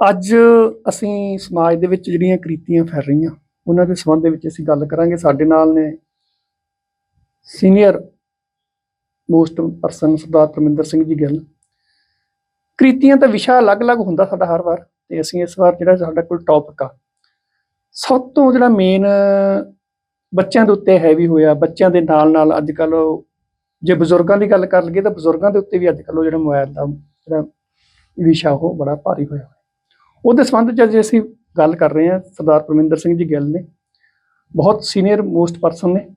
ਅੱਜ ਅਸੀਂ ਸਮਾਜ ਦੇ ਵਿੱਚ ਜਿਹੜੀਆਂ ਕ੍ਰਿਤੀਆਂ ਫੈਲ ਰਹੀਆਂ, ਉਹਨਾਂ ਦੇ ਸੰਬੰਧ ਦੇ ਵਿੱਚ ਅਸੀਂ ਗੱਲ ਕਰਾਂਗੇ। ਸਾਡੇ ਨਾਲ ਨੇ senior most person Sardar Parminder Singh ji ਗੱਲ। ਕ੍ਰਿਤੀਆਂ ਦਾ ਵਿਸ਼ਾ ਅਲੱਗ-ਅਲੱਗ ਹੁੰਦਾ ਸਾਡਾ ਹਰ ਵਾਰ ਤੇ ਅਸੀਂ ਇਸ ਵਾਰ ਜਿਹੜਾ ਸਾਡਾ ਕੋਲ ਟੌਪਿਕ ਆ, ਸਭ ਤੋਂ ਜਿਹੜਾ ਮੇਨ ਬੱਚਿਆਂ ਦੇ ਉੱਤੇ ਹੈਵੀ ਹੋਇਆ, ਬੱਚਿਆਂ ਦੇ ਨਾਲ-ਨਾਲ ਅੱਜ ਕੱਲ ਜੇ ਬਜ਼ੁਰਗਾਂ ਦੀ ਗੱਲ ਕਰ ਲਈਏ ਤਾਂ ਬਜ਼ੁਰਗਾਂ ਦੇ ਉੱਤੇ ਵੀ ਅੱਜ ਕੱਲ ਉਹ ਜਿਹੜਾ ਮੋਬਾਈਲ ਦਾ ਜਿਹੜਾ ਵਿਸ਼ਾ ਉਹ ਬੜਾ ਭਾਰੀ ਹੋਇਆ। ਉਹਦੇ ਸੰਬੰਧ ਚ ਅੱਜ ਅਸੀਂ ਗੱਲ ਕਰ ਰਹੇ ਹਾਂ ਸਰਦਾਰ ਪਰਮਿੰਦਰ ਸਿੰਘ ਜੀ ਗਿੱਲ ਨੇ। ਬਹੁਤ ਸੀਨੀਅਰ ਮੋਸਟ ਪਰਸਨ ਨੇ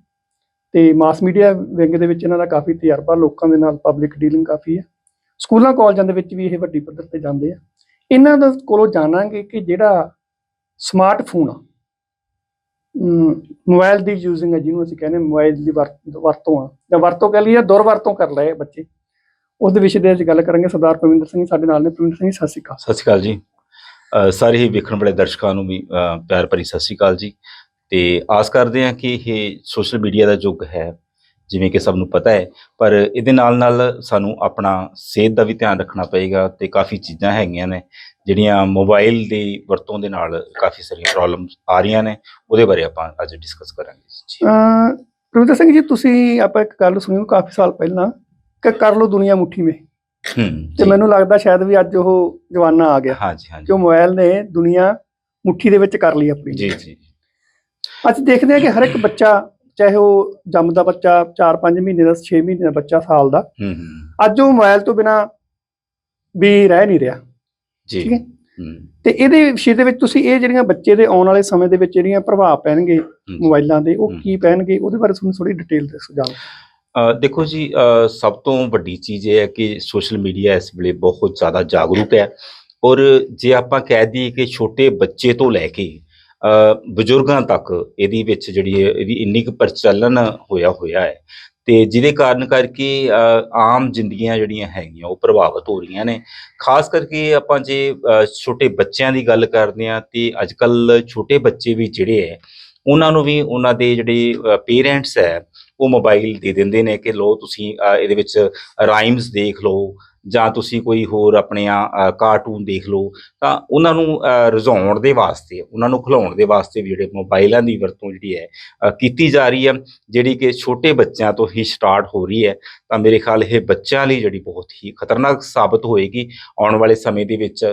ਤੇ ਮਾਸ ਮੀਡੀਆ ਵਿੰਗ ਦੇ ਵਿੱਚ ਇਹਨਾਂ ਦਾ ਕਾਫੀ ਤਜਰਬਾ ਲੋਕਾਂ ਦੇ ਨਾਲ ਪਬਲਿਕ ਡੀਲਿੰਗ ਕਾਫੀ ਹੈ। ਸਕੂਲਾਂ ਕਾਲਜਾਂ ਦੇ ਵਿੱਚ ਵੀ ਇਹ ਵੱਡੀ ਪੱਧਰ ਤੇ ਜਾਂਦੇ ਆ। ਇਹਨਾਂ ਦਾ ਕੋਲੋਂ ਜਾਣਾਂਗੇ ਕਿ ਜਿਹੜਾ ਸਮਾਰਟਫੋਨ ਆ ਮੋਬਾਈਲ ਦੀ ਯੂਜ਼ਿੰਗ ਹੈ ਜਿਹਨੂੰ ਅਸੀਂ ਕਹਿੰਦੇ ਮੋਬਾਈਲ ਦੀ ਵਰ- ਵਰਤੋਂ ਆ। ਜਾਂ ਵਰਤੋਂ ਕਹਿ ਲਈਏ ਦੁਰਵਰਤੋਂ ਕਰ ਲਏ ਬੱਚੇ। ਉਸ ਦੇ ਵਿਸ਼ੇ ਦੇ ਵਿੱਚ ਗੱਲ ਕਰਾਂਗੇ। ਸਰਦਾਰ ਪਰਮਿੰਦਰ ਸਿੰਘ ਸਾਡੇ ਨਾਲ ਨੇ। ਪਰਮਿੰਦਰ ਸਿੰਘ ਜੀ, ਸਤਿ ਸ਼੍ਰੀ ਅਕਾਲ। ਸਤਿ ਸ਼੍ਰੀ ਅਕਾਲ ਜੀ। ਸਾਰੇ ਹੀ ਵੇਖਣ ਵਾਲੇ ਦਰਸ਼ਕਾਂ ਨੂੰ ਵੀ ਪਿਆਰ ਭਰੀ ਸਤਿ ਸ਼੍ਰੀ ਅਕਾਲ ਜੀ। ਤੇ ਆਸ ਕਰਦੇ ਹਾਂ ਕਿ ਇਹ ਸੋਸ਼ਲ ਮੀਡੀਆ ਦਾ ਯੁੱਗ ਹੈ, ਜਿਵੇਂ ਕਿ ਸਭ ਨੂੰ ਪਤਾ ਹੈ, ਪਰ ਇਹਦੇ ਨਾਲ ਨਾਲ ਸਾਨੂੰ ਆਪਣਾ ਸਿਹਤ ਦਾ ਵੀ ਧਿਆਨ ਰੱਖਣਾ ਪਏਗਾ ਤੇ ਕਾਫੀ ਚੀਜ਼ਾਂ ਹੈਗੀਆਂ ਨੇ, ਜਿਹੜੀਆਂ ਮੋਬਾਈਲ ਦੀ ਵਰਤੋਂ ਦੇ ਨਾਲ ਕਾਫੀ ਸਾਰੀਆਂ ਪ੍ਰੋਬਲਮਸ ਆ ਰਹੀਆਂ ਨੇ, ਉਹਦੇ ਬਾਰੇ ਆਪਾਂ ਅੱਜ ਡਿਸਕਸ ਕਰਾਂਗੇ ਜੀ। ਅਹ ਸਿੰਘ ਜੀ, ਤੁਸੀਂ ਆਪਾਂ ਇੱਕ ਗੱਲ ਸੁਣੀ ਕਾਫੀ ਸਾਲ ਪਹਿਲਾਂ, ਕਿ ਕਰ ਲੋ ਦੁਨੀਆ ਮੁੱਠੀ ਮੇ। ਤੇ। ਮੈਨੂੰ ਲੱਗਦਾ ਸ਼ਾਇਦ ਵੀ ਅੱਜ ਉਹ ਜਵਾਨਾ ਆ ਗਿਆ। ਹਾਂਜੀ ਹਾਂਜੀ। ਜੋ ਮੋਬਾਈਲ ਨੇ ਦੁਨੀਆ ਮੁੱਠੀ ਦੇ ਵਿੱਚ ਕਰ ਲਈ ਆਪਣੀ। ਜੀ ਜੀ। ਅੱਜ ਦੇਖਦੇ ਹਾਂ ਕਿ ਹਰ ਇੱਕ ਬੱਚਾ ਚਾਹੇ ਉਹ ਜੰਮਦਾ ਬੱਚਾ 4-5 ਮਹੀਨੇ ਦਾ 6 ਮਹੀਨੇ ਦਾ ਬੱਚਾ ਸਾਲ ਦਾ ਹੂੰ ਹੂੰ। ਅੱਜ ਉਹ ਮੋਬਾਈਲ ਤੋਂ ਬਿਨਾ ਵੀ ਰਹਿ ਨਹੀਂ ਰਿਹਾ। ਜੀ। ਠੀਕ ਹੈ। ਤੇ ਇਹਦੇ ਵਿਸ਼ੇ ਦੇ ਵਿੱਚ ਤੁਸੀਂ ਇਹ ਜਿਹੜੀਆਂ ਬੱਚੇ ਦੇ ਆਉਣ ਵਾਲੇ ਸਮੇਂ ਦੇ ਵਿੱਚ ਜਿਹੜੀਆਂ ਪ੍ਰਭਾਵ ਪੈਣਗੇ। ਮੋਬਾਈਲਾਂ ਦੇ ਉਹ। ਕੀ ਪੈਣਗੇ ਉਹਦੇ ਬਾਰੇ ਤੁਹਾਨੂੰ ਥੋੜੀ ਡਿਟੇਲ ਦੱਸੋ ਅ, ਦੇਖੋ ਜੀ ਸਭ ਤੋਂ ਵੱਡੀ ਚੀਜ਼ ਇਹ ਹੈ ਕਿ ਸੋਸ਼ਲ ਮੀਡੀਆ ਇਸ ਵੇਲੇ ਬਹੁਤ ਜ਼ਿਆਦਾ ਜਾਗਰੂਕ ਹੈ ਔਰ ਜੇ ਆਪਾਂ ਕਹਿ ਦਈਏ ਕਿ ਛੋਟੇ ਬੱਚੇ ਤੋਂ ਲੈ ਕੇ ਬਜ਼ੁਰਗਾਂ ਤੱਕ ਇਹਦੀ ਵਿੱਚ ਜਿਹੜੀ ਹੈ, ਇਹਦੀ ਇੰਨੀ ਕੁ ਪ੍ਰਚਲਨ ਹੋਇਆ ਹੋਇਆ ਹੈ ਤੇ ਜਿਹਦੇ ਕਾਰਨ ਕਰਕੇ ਆਮ ਜ਼ਿੰਦਗੀਆਂ ਜਿਹੜੀਆਂ ਹੈਗੀਆਂ ਉਹ ਪ੍ਰਭਾਵਿਤ ਹੋ ਰਹੀਆਂ ਨੇ। ਖਾਸ ਕਰਕੇ ਆਪਾਂ ਜੇ ਛੋਟੇ ਬੱਚਿਆਂ ਦੀ ਗੱਲ ਕਰਦੇ ਹਾਂ ਤੇ ਅੱਜ ਕੱਲ ਛੋਟੇ ਬੱਚੇ ਵੀ ਜਿਹੜੇ ਹੈ ਉਹਨਾਂ ਨੂੰ ਵੀ ਉਹਨਾਂ ਦੇ ਜਿਹੜੇ ਪੇਰੈਂਟਸ ਹੈ ਉਹ ਮੋਬਾਈਲ ਦੇ ਦਿੰਦੇ ਨੇ ਕਿ ਲੋ ਤੁਸੀਂ ਇਹਦੇ ਵਿੱਚ ਰਾਈਮਸ ਦੇਖ ਲਓ ਜਾਂ ਤੁਸੀਂ ਕੋਈ ਹੋਰ ਆਪਣੇ ਆ ਕਾਰਟੂਨ ਦੇਖ ਲਓ ਤਾਂ ਉਹਨਾਂ ਨੂੰ ਅ, ਰਜ਼ਾਉਣ ਦੇ ਵਾਸਤੇ ਉਹਨਾਂ ਨੂੰ ਖਿਲਾਉਣ ਦੇ ਵਾਸਤੇ ਵੀ ਜਿਹੜੇ ਮੋਬਾਈਲਾਂ ਦੀ ਵਰਤੋਂ ਜਿਹੜੀ ਹੈ ਕੀਤੀ ਜਾ ਰਹੀ ਹੈ ਜਿਹੜੀ ਕਿ ਛੋਟੇ ਬੱਚਿਆਂ ਤੋਂ ਹੀ ਸਟਾਰਟ ਹੋ ਰਹੀ ਹੈ ਤਾਂ ਮੇਰੇ ਖਿਆਲ ਇਹ ਬੱਚਿਆਂ ਲਈ ਜਿਹੜੀ ਬਹੁਤ ਹੀ ਖਤਰਨਾਕ ਸਾਬਤ ਹੋਏਗੀ ਆਉਣ ਵਾਲੇ ਸਮੇਂ ਦੇ ਵਿੱਚ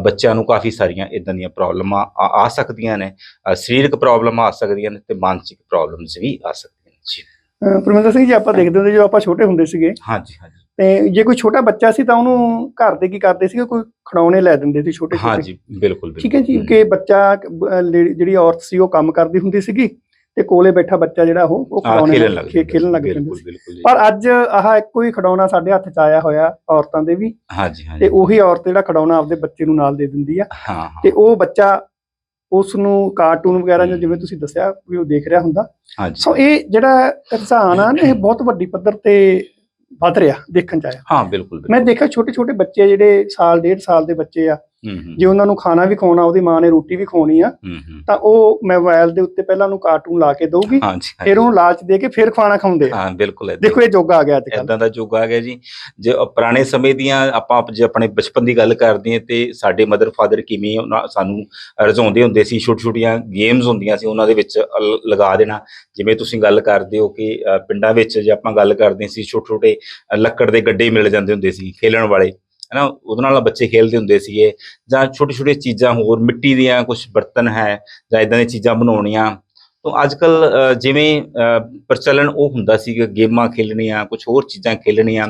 ਬੱਚਿਆਂ ਨੂੰ ਕਾਫੀ ਸਾਰੀਆਂ ਇਦਾਂ ਦੀਆਂ ਪ੍ਰੋਬਲਮਾਂ ਆ ਸਕਦੀਆਂ ਨੇ ਸਰੀਰਕ ਪ੍ਰੋਬਲਮਾਂ ਆ ਸਕਦੀਆਂ ਨੇ ਤੇ ਮਾਨਸਿਕ ਪ੍ਰੋਬਲਮਸ ਵੀ ਆ ਸਕਦੀਆਂ ਨੇ। ਜੀ। ਪਰਮਿੰਦਰ ਸਿੰਘ ਜੀ ਆਪਾਂ ਦੇਖਦੇ ਹੁੰਦੇ ਜਦੋਂ ਆਪਾਂ ਛੋਟੇ ਹੁੰਦੇ ਸੀਗੇ। ਹਾਂਜੀ ਹਾਂਜੀ। ਤੇ ਜੇ ਕੋਈ ਛੋਟਾ ਬੱਚਾ ਸੀ ਤਾਂ ਉਹਨੂੰ ਘਰ ਦੇ ਕੀ ਕਰਦੇ ਸੀਗੇ? ਕੋਈ ਖਿਡੌਣੇ ਲੈ ਦਿੰਦੇ ਸੀ ਛੋਟੇ ਛੋਟੇ ਹਾਂਜੀ ਬਿਲਕੁਲ ਬਿਲਕੁਲ। ਠੀਕ ਹੈ ਜੀ ਕਿ ਬੱਚਾ ਜਿਹੜੀ ਔਰਤ ਸੀ ਉਹ ਕੰਮ ਕਰਦੀ ਹੁੰਦੀ ਸੀਗੀ ਤੇ ਕੋਲੇ ਬੈਠਾ ਬੱਚਾ ਜਿਹੜਾ ਉਹ ਉਹ ਖਿਡੌਣੇ ਖੇਲਣ ਲੱਗ ਖੇ- ਖੇਲਣ ਲੱਗ ਬਿਲਕੁਲ ਪੈਂਦੇ ਸੀ। ਬਿਲਕੁਲ ਜੀ। ਪਰ ਅੱਜ ਆਹ ਇੱਕੋ ਹੀ ਖਿਡੌਣਾ ਸਾਡੇ ਹੱਥ 'ਚ ਆਇਆ ਹੋਇਆ ਔਰਤਾਂ ਦੇ ਵੀ ਹਾਂਜੀ ਤੇ ਹਾਂਜੀ ਉਹੀ ਔਰਤ ਜਿਹੜਾ ਖਿਡੌਣਾ ਆਪਦੇ ਬੱਚੇ ਨੂੰ ਨਾਲ ਦੇ ਦਿੰਦੀ ਆ ਤੇ ਉਹ ਬੱਚਾ ਉਸ ਨੂੰ ਕਾਰਟੂਨ ਵਗੈਰਾ ਜਾਂ। ਜਿਵੇਂ ਤੁਸੀਂ ਦੱਸਿਆ ਵੀ ਉਹ ਦੇਖ ਰਿਹਾ ਹੁੰਦਾ। ਹਾਂਜੀ। ਸੋ ਇਹ ਜਿਹੜਾ ਰੁਝਾਨ ਆ ਨਾ ਇਹ ਬਹੁਤ ਵੱਡੀ ਪੱਧਰ ਤੇ ਵੱਧ ਰਿਹਾ ਦੇਖਣ ਚ ਆਇਆ। ਹਾਂ ਬਿਲਕੁਲ ਮੈਂ ਦੇਖਿਆ ਛੋਟੇ ਛੋਟੇ ਬੱਚੇ ਜਿਹੜੇ ਸਾਲ ਡੇਢ ਸਾਲ ਦੇ ਬੱਚੇ ਆ ਜੇ ਉਹਨਾਂ ਨੂੰ ਖਾਣਾ ਵੀ ਖਵਾਉਣਾ ਉਹਦੀ ਮਾਂ ਨੇ ਰੋਟੀ ਵੀ ਖਵਾਉਣੀ ਆ ਤਾਂ ਉਹ ਮੋਬਾਈਲ ਦੇ ਉੱਤੇ ਪਹਿਲਾਂ ਉਹਨੂੰ ਕਾਰਟੂਨ ਲਾ ਕੇ ਦਊਗੀ ਫਿਰ ਉਹਨੂੰ ਲਾਲਚ ਦੇ ਕੇ ਫਿਰ ਖਾਣਾ ਖਾਉਂਦੇ ਆ। ਹਾਂ ਬਿਲਕੁਲ ਦੇਖੋ ਇਹ ਜੋਗਾ ਆ ਗਿਆ ਅੱਜ ਕੱਲ੍ਹ ਇਦਾਂ ਦਾ ਯੁੱਗ ਆ ਗਿਆ ਜੀ। ਜੇ ਪੁਰਾਣੇ ਸਮੇਂ ਦੀਆਂ ਆਪਾਂ ਜੇ ਆਪਣੇ ਬਚਪਨ ਦੀ ਗੱਲ ਕਰਦੇ ਹਾਂ ਤੇ ਸਾਡੇ ਮਦਰ ਫਾਦਰ ਕਿਵੇਂ ਉਹਨਾਂ ਸਾਨੂੰ ਰਜ਼ਾਉਂਦੇ ਹੁੰਦੇ ਸੀ ਛੋਟੀ ਛੋਟੀਆਂ ਗੇਮਸ ਹੁੰਦੀਆਂ ਸੀ ਉਹਨਾਂ ਦੇ ਵਿੱਚ ਲਗਾ ਦੇਣਾ। ਜਿਵੇਂ ਤੁਸੀਂ ਗੱਲ ਕਰਦੇ ਹੋ ਕਿ ਪਿੰਡਾਂ ਵਿੱਚ ਜੇ ਆਪਾਂ ਗੱਲ ਕਰਦੇ ਸੀ ਛੋਟੇ ਛੋਟੇ ਲੱਕੜ ਦੇ ਗੱਡੇ ਮਿਲ ਜਾਂਦੇ ਹੁੰਦੇ ਸੀ ਖੇਲਣ ਵਾਲੇ। ਹਨਾ ਉਹਦੇ ਨਾਲ ਬੱਚੇ ਖੇਲਦੇ ਹੁੰਦੇ ਸੀਗੇ, ਜਾਂ ਛੋਟੀ ਛੋਟੀ ਚੀਜ਼ਾਂ ਹੋਰ, ਮਿੱਟੀ ਦੀਆਂ ਕੁਝ ਬਰਤਨ ਹੈ, ਜਾਂ ਇਦਾਂ ਦੀਆਂ ਚੀਜ਼ਾਂ ਬਣਾਉਣੀਆਂ। ਤਾਂ ਅੱਜ ਕੱਲ ਜਿਵੇਂ ਪ੍ਰਚਲਨ ਉਹ ਹੁੰਦਾ ਸੀ ਕਿ ਗੇਮਾਂ ਖੇਲਣੀਆਂ ਕੁਝ ਹੋਰ ਚੀਜ਼ਾਂ ਖੇਲਣੀਆਂ,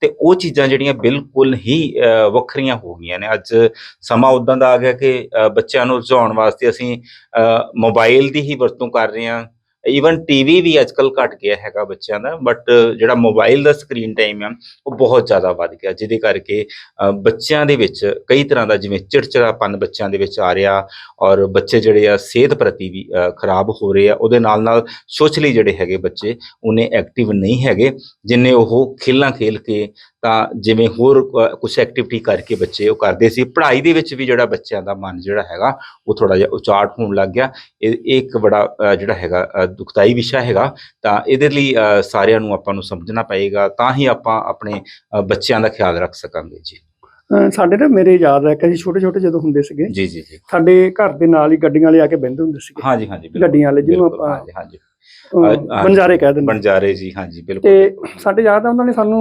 ਤੇ ਉਹ ਚੀਜ਼ਾਂ ਜਿਹੜੀਆਂ ਬਿਲਕੁਲ ਹੀ ਵੱਖਰੀਆਂ ਹੋ ਗਈਆਂ ਨੇ। ਅੱਜ ਸਮਾਂ ਉਦਾਂ ਦਾ ਆ ਗਿਆ ਕਿ ਬੱਚਿਆਂ ਨੂੰ ਰੁਝਾਉਣ ਵਾਸਤੇ ਅਸੀਂ ਮੋਬਾਈਲ ਦੀ ਹੀ ਵਰਤੋਂ ਕਰ ਰਹੇ ਹਾਂ। ਈਵਨ ਟੀਵੀ ਵੀ ਅੱਜ ਕੱਲ ਘਟ ਗਿਆ ਹੈਗਾ ਬੱਚਿਆਂ ਦਾ ਬਟ ਜਿਹੜਾ ਮੋਬਾਈਲ ਦਾ ਸਕਰੀਨ ਟਾਈਮ ਆ, ਉਹ ਬਹੁਤ ਜ਼ਿਆਦਾ ਵੱਧ ਗਿਆ, ਜਿਹਦੇ ਕਰਕੇ ਬੱਚਿਆਂ ਦੇ ਵਿੱਚ ਕਈ ਤਰ੍ਹਾਂ ਦਾ ਜਿਵੇਂ ਚਿੜਚਿੜਾਪਨ ਬੱਚਿਆਂ ਦੇ ਵਿੱਚ ਆ ਰਿਹਾ ਔਰ ਬੱਚੇ ਜਿਹੜੇ ਆ ਸਿਹਤ ਪ੍ਰਤੀ ਵੀ ਖਰਾਬ ਹੋ ਰਹੇ ਆ, ਉਹਦੇ ਨਾਲ ਨਾਲ ਸੋਸ਼ਲੀ ਜਿਹੜੇ ਹੈਗੇ ਬੱਚੇ, ਉਹਨੇ ਐਕਟਿਵ ਨਹੀਂ ਹੈਗੇ, ਜਿੰਨੇ ਉਹ ਖੇਲਾਂ ਖੇਲ ਕੇ ਤਾਂ ਜਿਵੇਂ ਹੋਰ ਕੁਝ ਐਕਟੀਵਿਟੀ ਕਰਕੇ ਬੱਚੇ ਉਹ ਕਰਦੇ ਸੀ। ਪੜ੍ਹਾਈ ਦੇ ਵਿੱਚ ਵੀ ਜਿਹੜਾ ਬੱਚਿਆਂ ਦਾ ਮਨ ਜਿਹੜਾ ਹੈਗਾ ਉਹ ਥੋੜਾ ਜਿਹਾ ਉਚਾਟ ਹੋਣ ਲੱਗ ਗਿਆ। ਇਹ ਇੱਕ ਬੜਾ ਜਿਹੜਾ ਹੈਗਾ ਦੁਖਦਾਈ ਵਿਸ਼ਾ ਹੈਗਾ। ਤਾਂ ਇਹਦੇ ਲਈ ਸਾਰਿਆਂ ਨੂੰ ਆਪਾਂ ਨੂੰ ਸਮਝਣਾ ਪਏਗਾ। ਤਾਂ ਹੀ ਆਪਾਂ ਆਪਣੇ ਬੱਚਿਆਂ ਦਾ ਖਿਆਲ ਰੱਖ ਸਕਾਂਗੇ ਜੀ। ਸਾਡੇ ਨਾ ਮੇਰੇ ਯਾਦ ਹੈ ਕਿ ਅਸੀਂ ਛੋਟੇ ਛੋਟੇ ਜਦੋਂ ਹੁੰਦੇ ਸੀਗੇ। ਜੀ ਜੀ ਜੀ। ਸਾਡੇ ਘਰ ਦੇ ਨਾਲ ਹੀ ਗੱਡੀਆਂ ਵਾਲੇ ਆ ਕੇ ਬਹਿੰਦੇ ਹੁੰਦੇ ਸੀਗੇ। ਹਾਂਜੀ ਹਾਂਜੀ ਗੱਡੀਆਂ ਵਾਲੇ ਜਿਹਨੂੰ ਆਪਾਂ ਹਾਂਜੀ ਹਾਂਜੀ। ਬੰਜਾਰੇ ਕਹਿ ਦਿੰਦੇ। ਜੀ ਹਾਂਜੀ ਬਿਲਕੁਲ। ਤੇ। ਸਾਡੇ ਯਾਦ ਆ ਉਹਨਾਂ ਨੇ ਸਾਨੂੰ